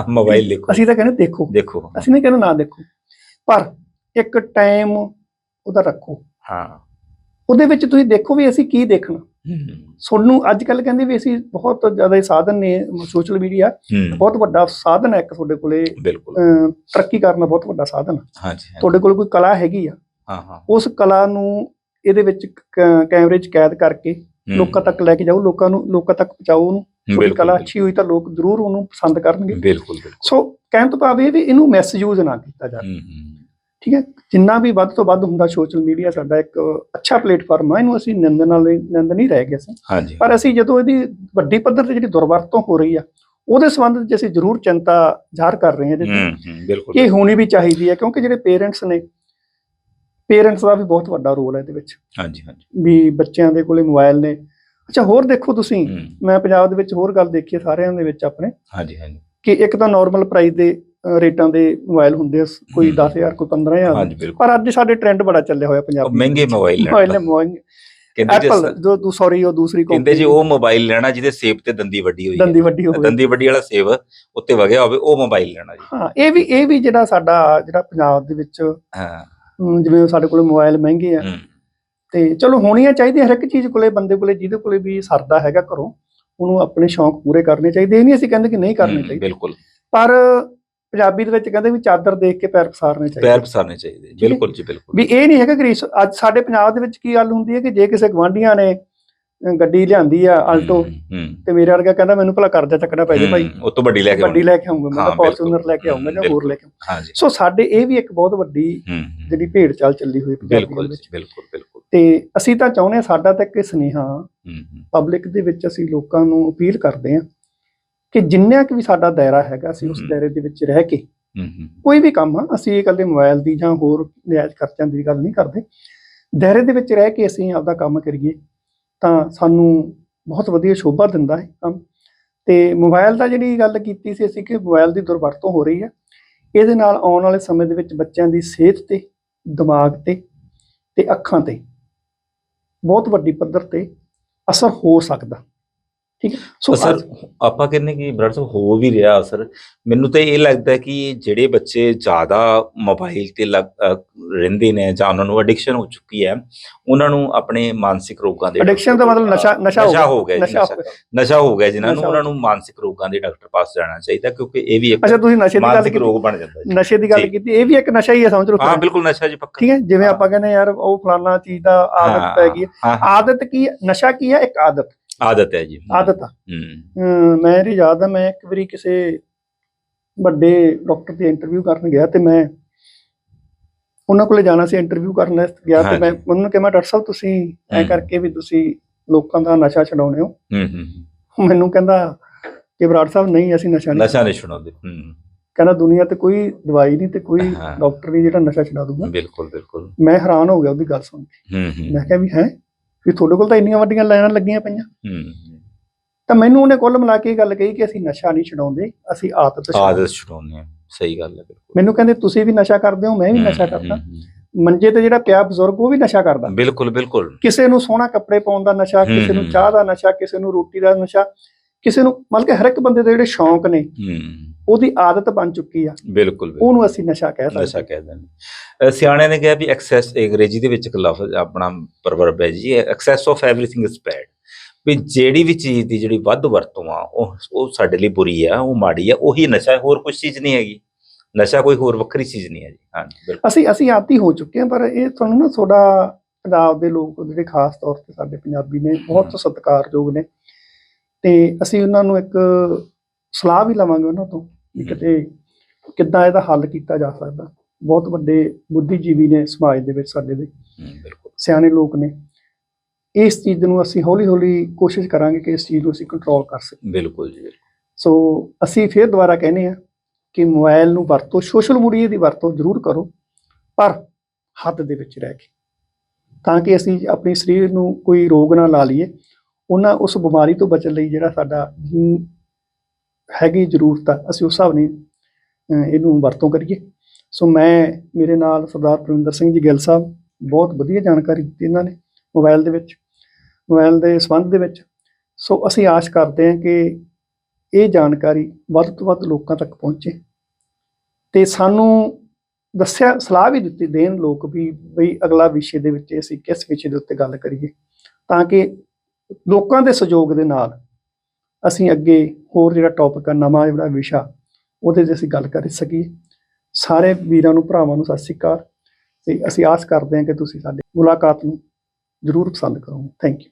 ਮੋਬਾਈਲ ਦੇਖੋ। ਅਸੀਂ ਤਾਂ ਕਹਿੰਦੇ ਦੇਖੋ। ਦੇਖੋ। ਅਸੀਂ ਨਹੀਂ ਕਹਿੰਦੇ ਨਾ ਦੇਖੋ। ਪਰ ਇੱਕ ਟਾਈਮ ਉਹਦਾ ਰੱਖੋ। ਹਾਂ। ਉਹਦੇ ਵਿੱਚ ਤੁਸੀਂ ਦੇਖੋ ਵੀ ਅਸੀਂ ਕੀ ਦੇਖਣਾ। ਸਾਨੂੰ ਅੱਜ ਕੱਲ ਕਹਿੰਦੇ ਵੀ ਅਸੀਂ ਬਹੁਤ ਜ਼ਿਆਦਾ ਸਾਧਨ ਨੇ ਸੋਸ਼ਲ ਮੀਡੀਆ ਬਹੁਤ ਵੱਡਾ ਸਾਧਨ ਹੈ ਇੱਕ ਤੁਹਾਡੇ ਕੋਲੇ। ਤਰੱਕੀ ਕਰਨ ਦਾ ਬਹੁਤ ਵੱਡਾ ਸਾਧਨ। ਹਾਂਜੀ। ਤੁਹਾਡੇ ਕੋਲ ਕੋਈ ਕਲਾ ਹੈਗੀ ਆ? ਹਾਂ ਹਾਂ। ਉਸ ਕਲਾ ਨੂੰ ਇਹਦੇ ਵਿੱਚ ਕੈਮਰੇ 'ਚ ਕੈਦ ਕਰਕੇ। ਲੋਕਾਂ ਤੱਕ ਲੈ ਕੇ ਜਾਓ ਲੋਕਾਂ ਨੂੰ ਲੋਕਾਂ ਤੱਕ ਪਹੁੰਚਾਓ ਉਹਨੂੰ। ਕੋਈ ਕਲਾ ਅੱਛੀ ਹੋਈ ਤਾਂ ਲੋਕ ਜ਼ਰੂਰ ਉਹਨੂੰ ਪਸੰਦ ਕਰਨਗੇ। ਬਿਲਕੁਲ ਸੋ ਕਹਿਣ ਤੋਂ ਭਾਵ ਇਹ ਵੀ ਇਹਨੂੰ ਮਿਸਯੂਜ਼ ਨਾ ਕੀਤਾ ਜਾਵੇ। ਹੂੰ, ਹੂੰ, ਠੀਕ ਹੈ? ਜਿੰਨਾ ਵੀ ਵੱਧ ਤੋਂ ਵੱਧ ਹੁੰਦਾ ਸੋਸ਼ਲ ਮੀਡੀਆ ਸਾਡਾ ਇੱਕ ਅੱਛਾ ਪਲੇਟਫਾਰਮ ਹੈ ਇਹਨੂੰ ਅਸੀਂ ਨਿੰਦਣ ਨਾਲ ਨਿੰਦ ਨਹੀਂ ਰਹਿ ਗਏ ਅਸੀਂ। ਪਰ ਅਸੀਂ ਜਦੋਂ ਇਹਦੀ ਵੱਡੀ ਪੱਧਰ ਤੇ ਜਿਹੜੀ ਦੁਰਵਰਤੋਂ ਹੋ ਰਹੀ ਆ ਉਹਦੇ ਸੰਬੰਧ ਵਿੱਚ ਅਸੀਂ ਜ਼ਰੂਰ ਚਿੰਤਾ ਜ਼ਾਹਰ ਕਰ ਰਹੇ ਹਾਂ ਇਹਦੇ ਇਹ ਹੋਣੀ ਵੀ ਚਾਹੀਦੀ ਹੈ ਕਿਉਂਕਿ ਜਿਹੜੇ ਪੇਰੈਂਟਸ ਨੇ ਪੇਰੈਂਟਸ ਦਾ ਵੀ ਬਹੁਤ ਵੱਡਾ ਰੋਲ ਹੈ ਇਹਦੇ ਵਿੱਚ। ਹਾਂਜੀ ਹਾਂਜੀ। ਵੀ ਬੱਚਿਆਂ ਦੇ ਕੋਲੇ ਮੋਬਾਈਲ ਨੇ। ਅੱਛਾ ਹੋਰ ਦੇਖੋ ਤੁਸੀਂ ਮੈਂ ਪੰਜਾਬ ਦੇ ਵਿੱਚ ਹੋਰ ਗੱਲ ਦੇਖੀ ਹੈ ਸਾਰਿਆਂ ਦੇ ਵਿੱਚ ਆਪਣੇ। ਹਾਂਜੀ ਹਾਂਜੀ। ਕਿ ਇੱਕ ਤਾਂ ਨਾਰਮਲ ਪ੍ਰਾਈਸ ਦੇ ਰੇਟਾਂ ਦੇ ਮੋਬਾਈਲ ਹੁੰਦੇ ਆ ਕੋਈ ਹਮ। 10000 ਕੋਈ 15000 ਹਾਂਜੀ ਬਿਲਕੁਲ। ਪਰ ਅੱਜ ਸਾਡੇ ਟ੍ਰੈਂਡ ਬੜਾ ਚੱਲਿਆ ਹੋਇਆ ਪੰਜਾਬ ਮਹਿੰਗੇ ਮੋਬਾਈਲ ਮੋਬਾਈਲ ਮਹਿੰਗੇ ਐਪਲ ਜੋ ਸੌਰੀ ਉਹ ਦੂਸਰੀ ਕਹਿੰਦੇ ਜੀ ਉਹ ਮੋਬਾਈਲ ਲੈਣਾ ਜਿਹਦੇ ਸੇਬ ਤੇ ਦੰਦੀ ਵੱਡੀ ਹੋਈ ਦੰਦੀ ਵੱਡੀ ਹੋਵੇ ਦੰਦੀ ਵੱਡੀ ਵਾਲਾ ਸੇਬ ਉੱਤੇ ਵਗਿਆ ਹੋਵੇ ਉਹ ਮੋਬਾਈਲ ਲੈਣਾ ਜੀ। ਹਾਂ ਇਹ ਵੀ ਇਹ ਵੀ ਜਿਹੜਾ ਸਾਡਾ ਜਿਹੜਾ ਪੰਜਾਬ ਦੇ ਵਿੱਚ ਹਾਂ। ਜਿਵੇਂ ਸਾਡੇ ਕੋਲੇ ਮੋਬਾਈਲ ਮਹਿੰਗੇ ਆ। ਤੇ ਚਲੋ ਹੋਣੀਆਂ ਚਾਹੀਦੀਆਂ ਹਰ ਇੱਕ ਚੀਜ਼ ਕੋਲੇ ਬੰਦੇ ਕੋਲੇ ਜਿਹਦੇ ਕੋਲੇ ਵੀ ਸਰਦਾ ਹੈਗਾ ਘਰੋਂ ਉਹਨੂੰ ਆਪਣੇ ਸ਼ੌਂਕ ਪੂਰੇ ਕਰਨੇ ਚਾਹੀਦੇ। ਇਹ ਨਹੀਂ ਅਸੀਂ ਕਹਿੰਦੇ ਕਿ ਨਹੀਂ ਕਰਨੇ ਚਾਹੀਦੇ। ਬਿਲਕੁਲ। ਪਰ ਪੰਜਾਬੀ ਦੇ ਵਿੱਚ ਕਹਿੰਦੇ ਵੀ ਚਾਦਰ ਦੇਖ ਕੇ ਪੈਰ ਪਸਾਰਨੇ ਚਾਹੀਦੇ। ਪੈਰ ਪਸਾਰਨੇ ਚਾਹੀਦੇ। ਬਿਲਕੁਲ ਜੀ ਬਿਲਕੁਲ। ਵੀ ਇਹ ਨਹੀਂ ਹੈਗਾ ਕਿ ਅੱਜ ਸਾਡੇ ਪੰਜਾਬ ਦੇ ਵਿੱਚ ਕੀ ਗੱਲ ਹੁੰਦੀ ਹੈ ਕਿ ਜੇ ਕਿਸੇ ਗਵਾਂਢੀਆਂ ਨੇ ਗੱਡੀ ਲਿਆਂਦੀ ਆ ਆਲਟੋ ਤੇ ਮੇਰੇ ਵਰਗਾ ਕਹਿੰਦਾ ਮੈਨੂੰ ਭਲਾ ਕਰਜ਼ਾ ਚੱਕਣਾ ਪੈ ਜੇ ਭਾਈ। ਉਹ ਤੋਂ ਵੱਡੀ ਲੈ ਕੇ ਵੱਡੀ। ਲੈ ਕੇ ਆਉਂਗਾ। ਮੈਂ ਤਾਂ। ਫੋਰਚੂਨਰ ਲੈ ਕੇ ਆਉਂਗਾ ਜਾਂ ਹੋਰ ਲੈ ਕੇ। ਹਾਂਜੀ ਸੋ ਸਾਡੇ ਇਹ ਵੀ ਇੱਕ ਬਹੁਤ ਵੱਡੀ ਜਿਹੜੀ ਭੇਡ ਚਾਲ ਚੱਲੀ ਹੋਈ ਬਿਲਕੁਲ ਬਿਲਕੁਲ ਬਿਲਕੁਲ। ਤੇ ਅਸੀਂ ਤਾਂ ਚਾਹੁੰਦੇ ਸਾਡਾ ਤਾਂ ਇੱਕ ਸੁਨੇਹਾ ਪਬਲਿਕ ਦੇ ਵਿੱਚ ਅਸੀਂ ਲੋਕਾਂ ਨੂੰ ਅਪੀਲ ਕਰਦੇ ਹਾਂ ਕਿ ਜਿੰਨਾ ਕਿ ਵੀ ਸਾਡਾ ਦਾਇਰਾ ਹੈਗਾ ਅਸੀਂ ਉਸ। ਦਾਇਰੇ ਦੇ ਵਿੱਚ ਰਹਿ ਕੇ ਕੋਈ ਵੀ ਕੰਮ ਆ ਅਸੀਂ ਇਹ ਇਕੱਲੇ ਮੋਬਾਈਲ ਦੀ ਜਾਂ ਹੋਰ ਨਿਆਜ਼ ਖਰਚਿਆਂ ਦੀ ਗੱਲ ਨਹੀਂ ਕਰਦੇ। ਦਾਇਰੇ ਦੇ ਵਿੱਚ ਰਹਿ ਕੇ ਅਸੀਂ ਆਪਦਾ ਕੰਮ ਕਰੀਏ ਤਾਂ ਸਾਨੂੰ ਬਹੁਤ ਵਧੀਆ ਸ਼ੋਭਾ ਦਿੰਦਾ ਹੈ ਕੰਮ। ਤੇ ਮੋਬਾਈਲ ਦਾ ਜਿਹੜੀ ਗੱਲ ਕੀਤੀ ਸੀ ਅਸੀਂ ਕਿ ਮੋਬਾਈਲ ਦੀ ਦੁਰਵਰਤੋਂ ਹੋ ਰਹੀ ਹੈ ਇਹਦੇ ਨਾਲ ਆਉਣ ਵਾਲੇ ਸਮੇਂ ਦੇ ਵਿੱਚ ਬੱਚਿਆਂ ਦੀ ਸਿਹਤ ਤੇ ਦਿਮਾਗ ਤੇ ਤੇ ਅੱਖਾਂ ਤੇ ਬਹੁਤ ਵੱਡੀ ਪੱਧਰ ਤੇ ਅਸਰ ਹੋ ਸਕਦਾ। ਠੀਕ ਹੈ। ਸੋ ਅੱਜ- ਆਪਾਂ ਕਹਿੰਦੇ ਕਿ ਬ੍ਰਦਰ ਸਾਹਿਬ ਹੋ ਵੀ ਰਿਹਾ ਅਸਰ। ਮੈਨੂੰ ਤਾਂ ਇਹ ਲੱਗਦਾ ਕਿ ਜਿਹੜੇ ਬੱਚੇ ਜ਼ਿਆਦਾ ਮੋਬਾਈਲ ਤੇ ਰਹਿੰਦੇ ਨੇ ਜਾਂ ਉਹਨਾਂ ਨੂੰ ਐਡਿਕਸ਼ਨ ਹੋ ਚੁੱਕੀ ਹੈ ਉਹਨਾਂ ਨੂੰ ਆਪਣੇ ਮਾਨਸਿਕ ਰੋਗਾਂ ਦੇ ਐਡਿਕਸ਼ਨ ਦਾ ਮਤਲਬ ਨਸ਼ਾ ਨਸ਼ਾ ਹੋ ਗਿਆ। ਨਸ਼ਾ। ਹੋ ਗਿਆ। ਜਿਨ੍ਹਾਂ ਨੂੰ ਉਹਨਾਂ ਨੂੰ ਮਾਨਸਿਕ ਰੋਗਾਂ ਦੇ ਡਾਕਟਰ ਪਾਸ ਜਾਣਾ ਚਾਹੀਦਾ ਕਿਉਂਕਿ ਇਹ ਵੀ ਇੱਕ ਅੱਛਾ ਤੁਸੀਂ ਨਸ਼ੇ ਦੀ ਗੱਲ ਕੀਤੀ। ਰੋਗ ਬਣ ਜਾਂਦਾ ਨਸ਼ੇ ਦੀ ਗੱਲ। ਕੀਤੀ। ਇਹ ਵੀ ਇੱਕ ਨਸ਼ਾ ਹੀ ਹੈ ਸਮਝ ਲਓ ਹਾਂ। ਬਿਲਕੁਲ ਨਸ਼ਾ ਜੀ ਪੱਕਾ। ਠੀਕ ਹੈ ਜਿਵੇਂ। ਆਪਾਂ ਕਹਿੰਦੇ ਯਾਰ ਉਹ ਫਲਾਨਾ ਚੀਜ਼ ਦਾ ਆਦਤ ਪੈ ਗਈ ਆਦਤ ਕੀ ਨਸ਼ਾ ਕੀ ਹੈ? ਇੱਕ ਆਦਤ। ਆਦਤ ਹੈ ਜੀ। ਆਦਤ ਆ। ਹੂੰ। ਅਮ ਮੇਰੀ ਯਾਦ ਆ ਮੈਂ ਇੱਕ ਵਾਰੀ ਕਿਸੇ ਵੱਡੇ ਡਾਕਟਰ ਦੀ ਇੰਟਰਵਿਊ ਕਰਨ ਗਿਆ ਤੇ ਮੈਂ ਉਹਨਾਂ ਕੋਲੇ ਜਾਣਾ ਸੀ ਇੰਟਰਵਿਊ ਕਰਨ ਵਾਸਤੇ ਗਿਆ ਤੇ ਮੈਂ। ਉਹਨਾਂ ਨੂੰ ਕਿਹਾ ਮੈਂ ਡਾਕਟਰ ਸਾਹਿਬ ਤੁਸੀਂ ਐ। ਕਰਕੇ ਵੀ ਤੁਸੀਂ ਲੋਕਾਂ ਦਾ ਨਸ਼ਾ ਛਡਾਉਣੇ ਹੋ। ਹੂੰ ਹੂੰ ਮੈਨੂੰ ਕਹਿੰਦਾ ਕਿ ਬਰਾੜ ਸਾਹਿਬ ਨਹੀਂ ਅਸੀਂ ਨਸ਼ਾ ਨਹੀਂ ਨਸ਼ਾ ਨਹੀਂ ਛੁਡਾਉਂਦੇ। ਹੂੰ। ਕਹਿੰਦਾ ਦੁਨੀਆ ਤੇ ਕੋਈ ਦਵਾਈ ਨਹੀਂ ਤੇ ਕੋਈ। ਡਾਕਟਰ ਨਹੀਂ ਜਿਹੜਾ ਨਸ਼ਾ ਛਡਾ ਦੂਗਾ ਬਿਲਕੁਲ ਬਿਲਕੁਲ। ਮੈਂ ਹੈਰਾਨ ਹੋ ਗਿਆ ਉਹਦੀ ਗੱਲ ਸੁਣ ਕੇ। ਹੂੰ ਹੂੰ। ਮੈਂ ਕਿਹਾ ਵੀ ਹੈ? ਵੀ ਤੁਹਾਡੇ ਕੋਲ ਤਾਂ ਇੰਨੀਆਂ ਵੱਡੀਆਂ ਲਾਈਨਾਂ ਲੱਗੀਆਂ ਪਈਆਂ। ਹੂੰ ਤਾਂ ਮੈਨੂੰ ਉਹਨੇ ਕੁੱਲ ਮਿਲਾ ਕੇ ਇਹ ਗੱਲ ਕਹੀ ਕਿ ਅਸੀਂ ਨਸ਼ਾ ਨਹੀਂ ਛਡਾਉਂਦੇ ਅਸੀਂ ਆਦਤ ਆਦਤ ਛੁਡਾਉਂਦੇ। ਆ ਸਹੀ ਗੱਲ ਹੈ ਬਿਲਕੁਲ। ਮੈਨੂੰ ਕਹਿੰਦੇ ਤੁਸੀਂ ਵੀ ਨਸ਼ਾ ਕਰਦੇ ਹੋ ਮੈਂ ਵੀ ਨਸ਼ਾ ਕਰਦਾ। ਮੰਜੇ ਤੇ ਜਿਹੜਾ ਪਿਆ ਬਜ਼ੁਰਗ ਉਹ ਵੀ ਨਸ਼ਾ ਕਰਦਾ। ਬਿਲਕੁਲ ਬਿਲਕੁਲ। ਕਿਸੇ ਨੂੰ ਸੋਹਣਾ ਕੱਪੜੇ ਪਾਉਣ ਦਾ ਨਸ਼ਾ ਕਿਸੇ ਨੂੰ। ਚਾਹ ਦਾ ਨਸ਼ਾ ਕਿਸੇ ਨੂੰ ਰੋਟੀ ਦਾ ਨਸ਼ਾ ਕਿਸੇ ਨੂੰ ਮਤਲਬ ਕਿ ਹਰ ਇੱਕ ਬੰਦੇ ਦੇ ਜਿਹੜੇ ਸ਼ੌਂਕ ਨੇ ਹੂੰ। ਉਹਦੀ ਆਦਤ ਬਣ ਚੁੱਕੀ ਆ। ਬਿਲਕੁਲ। ਉਹਨੂੰ ਅਸੀਂ ਨਸ਼ਾ ਕਹਿ ਨਸ਼ਾ ਸਕਦੇ ਕਹਿ ਦਿੰਦੇ ਅਹ ਸਿਆਣਿਆਂ ਨੇ ਕਿਹਾ ਵੀ ਐਕਸੈਸ ਅੰਗਰੇਜ਼ੀ ਦੇ ਵਿੱਚ ਇੱਕ ਲਫ਼ਜ਼ ਆਪਣਾ ਪ੍ਰਵਰਬ ਹੈ ਜੀ। Excess of everything is bad ਵੀ ਜਿਹੜੀ ਵੀ ਚੀਜ਼ ਦੀ ਜਿਹੜੀ ਵੱਧ ਵਰਤੋਂ ਆ ਉਹ ਉਹ ਸਾਡੇ ਲਈ ਬੁਰੀ ਆ ਉਹ ਮਾੜੀ ਆ ਉਹੀ ਨਸ਼ਾ ਹੈ ਹੋਰ ਕੁਝ ਚੀਜ਼ ਨਹੀਂ ਹੈਗੀ। ਨਸ਼ਾ ਕੋਈ ਹੋਰ ਵੱਖਰੀ ਚੀਜ਼ ਨਹੀਂ ਹੈ ਜੀ। ਹਾਂਜੀ ਬਿਲਕੁਲ। ਅਸੀਂ ਅਸੀਂ ਆਦੀ ਹੋ ਚੁੱਕੇ ਹਾਂ ਪਰ ਇਹ ਤੁਹਾਨੂੰ ਨਾ ਤੁਹਾਡਾ ਪੰਜਾਬ ਦੇ ਲੋਕ ਜਿਹੜੇ ਖਾਸ ਤੌਰ ਤੇ ਸਾਡੇ ਪੰਜਾਬੀ ਨੇ ਬਹੁਤ ਸਤਿਕਾਰਯੋਗ ਨੇ। ਤੇ ਅਸੀਂ ਉਹਨਾਂ ਨੂੰ ਇੱਕ ਸਲਾਹ ਵੀ ਲਵਾਂਗੇ ਉਹਨਾਂ ਤੋਂ ਹਮ। ਕਿਤੇ ਕਿੱਦਾਂ ਇਹਦਾ ਹੱਲ ਕੀਤਾ ਜਾ ਸਕਦਾ। ਬਹੁਤ ਵੱਡੇ ਬੁੱਧੀਜੀਵੀ ਨੇ ਸਮਾਜ ਦੇ ਵਿੱਚ ਸਾਡੇ ਦੇ। ਸਿਆਣੇ ਲੋਕ ਨੇ। ਇਸ ਚੀਜ਼ ਨੂੰ ਅਸੀਂ ਹੌਲੀ ਹੌਲੀ ਕੋਸ਼ਿਸ਼ ਕਰਾਂਗੇ ਕਿ ਇਸ ਚੀਜ਼ ਨੂੰ ਅਸੀਂ ਕੰਟਰੋਲ ਕਰ ਸਕੀਏ। ਬਿਲਕੁਲ ਜੀ ਸੋ ਅਸੀਂ ਫਿਰ ਦੁਬਾਰਾ ਕਹਿੰਦੇ ਆ ਕਿ ਮੋਬਾਈਲ ਨੂੰ ਵਰਤੋ ਸੋਸ਼ਲ ਮੀਡੀਆ ਦੀ ਵਰਤੋਂ ਜ਼ਰੂਰ ਕਰੋ ਪਰ ਹੱਦ ਦੇ ਵਿੱਚ ਰਹਿ ਕੇ। ਤਾਂ ਕਿ ਅਸੀਂ ਆਪਣੇ ਸਰੀਰ ਨੂੰ ਕੋਈ ਰੋਗ ਨਾ ਲਾ ਲਈਏ ਉਹਨਾਂ ਉਸ ਬਿਮਾਰੀ ਤੋਂ ਬਚਣ ਲਈ ਜਿਹੜਾ ਸਾਡਾ ਹੈਗੀ ਜ਼ਰੂਰਤ ਆ, ਅਸੀਂ ਉਸ ਹਿਸਾਬ ਨਾਲ ਇਹਨੂੰ ਵਰਤੋਂ ਕਰੀਏ। ਸੋ ਮੈਂ, ਮੇਰੇ ਨਾਲ ਸਰਦਾਰ ਪ੍ਰਵਿੰਦਰ ਸਿੰਘ ਜੀ ਗਿੱਲ ਸਾਹਿਬ, ਬਹੁਤ ਵਧੀਆ ਜਾਣਕਾਰੀ ਦਿੱਤੀ ਇਹਨਾਂ ਨੇ ਮੋਬਾਈਲ ਦੇ ਵਿੱਚ, ਮੋਬਾਈਲ ਦੇ ਸੰਬੰਧ ਦੇ ਵਿੱਚ। ਸੋ ਅਸੀਂ ਆਸ ਕਰਦੇ ਹਾਂ ਕਿ ਇਹ ਜਾਣਕਾਰੀ ਵੱਧ ਤੋਂ ਵੱਧ ਲੋਕਾਂ ਤੱਕ ਪਹੁੰਚੇ। ਤੇ ਸਾਨੂੰ ਦੱਸਿਆ, ਸਲਾਹ ਵੀ ਦਿੱਤੀ ਦੇਣ ਲੋਕ ਵੀ, ਬਈ ਅਗਲਾ ਵਿਸ਼ੇ ਦੇ ਵਿੱਚ ਅਸੀਂ ਕਿਸ ਵਿਸ਼ੇ ਦੇ ਉੱਤੇ ਗੱਲ ਕਰੀਏ, ਤਾਂ ਕਿ ਲੋਕਾਂ ਦੇ ਸਹਿਯੋਗ ਦੇ ਨਾਲ ਅਸੀਂ ਅੱਗੇ ਹੋਰ ਜਿਹੜਾ ਟੌਪਿਕ ਆ, ਨਵਾਂ ਜਿਹੜਾ ਵਿਸ਼ਾ, ਉਹਦੇ 'ਤੇ ਅਸੀਂ ਗੱਲ ਕਰ ਸਕੀਏ। ਸਾਰੇ ਵੀਰਾਂ ਨੂੰ, ਭਰਾਵਾਂ ਨੂੰ ਸਤਿ ਸ਼੍ਰੀ ਅਕਾਲ। ਤੇ ਅਸੀਂ ਆਸ ਕਰਦੇ ਹਾਂ ਕਿ ਤੁਸੀਂ ਸਾਡੀ ਮੁਲਾਕਾਤ ਨੂੰ ਜ਼ਰੂਰ ਪਸੰਦ ਕਰੋਗੇ। Thank you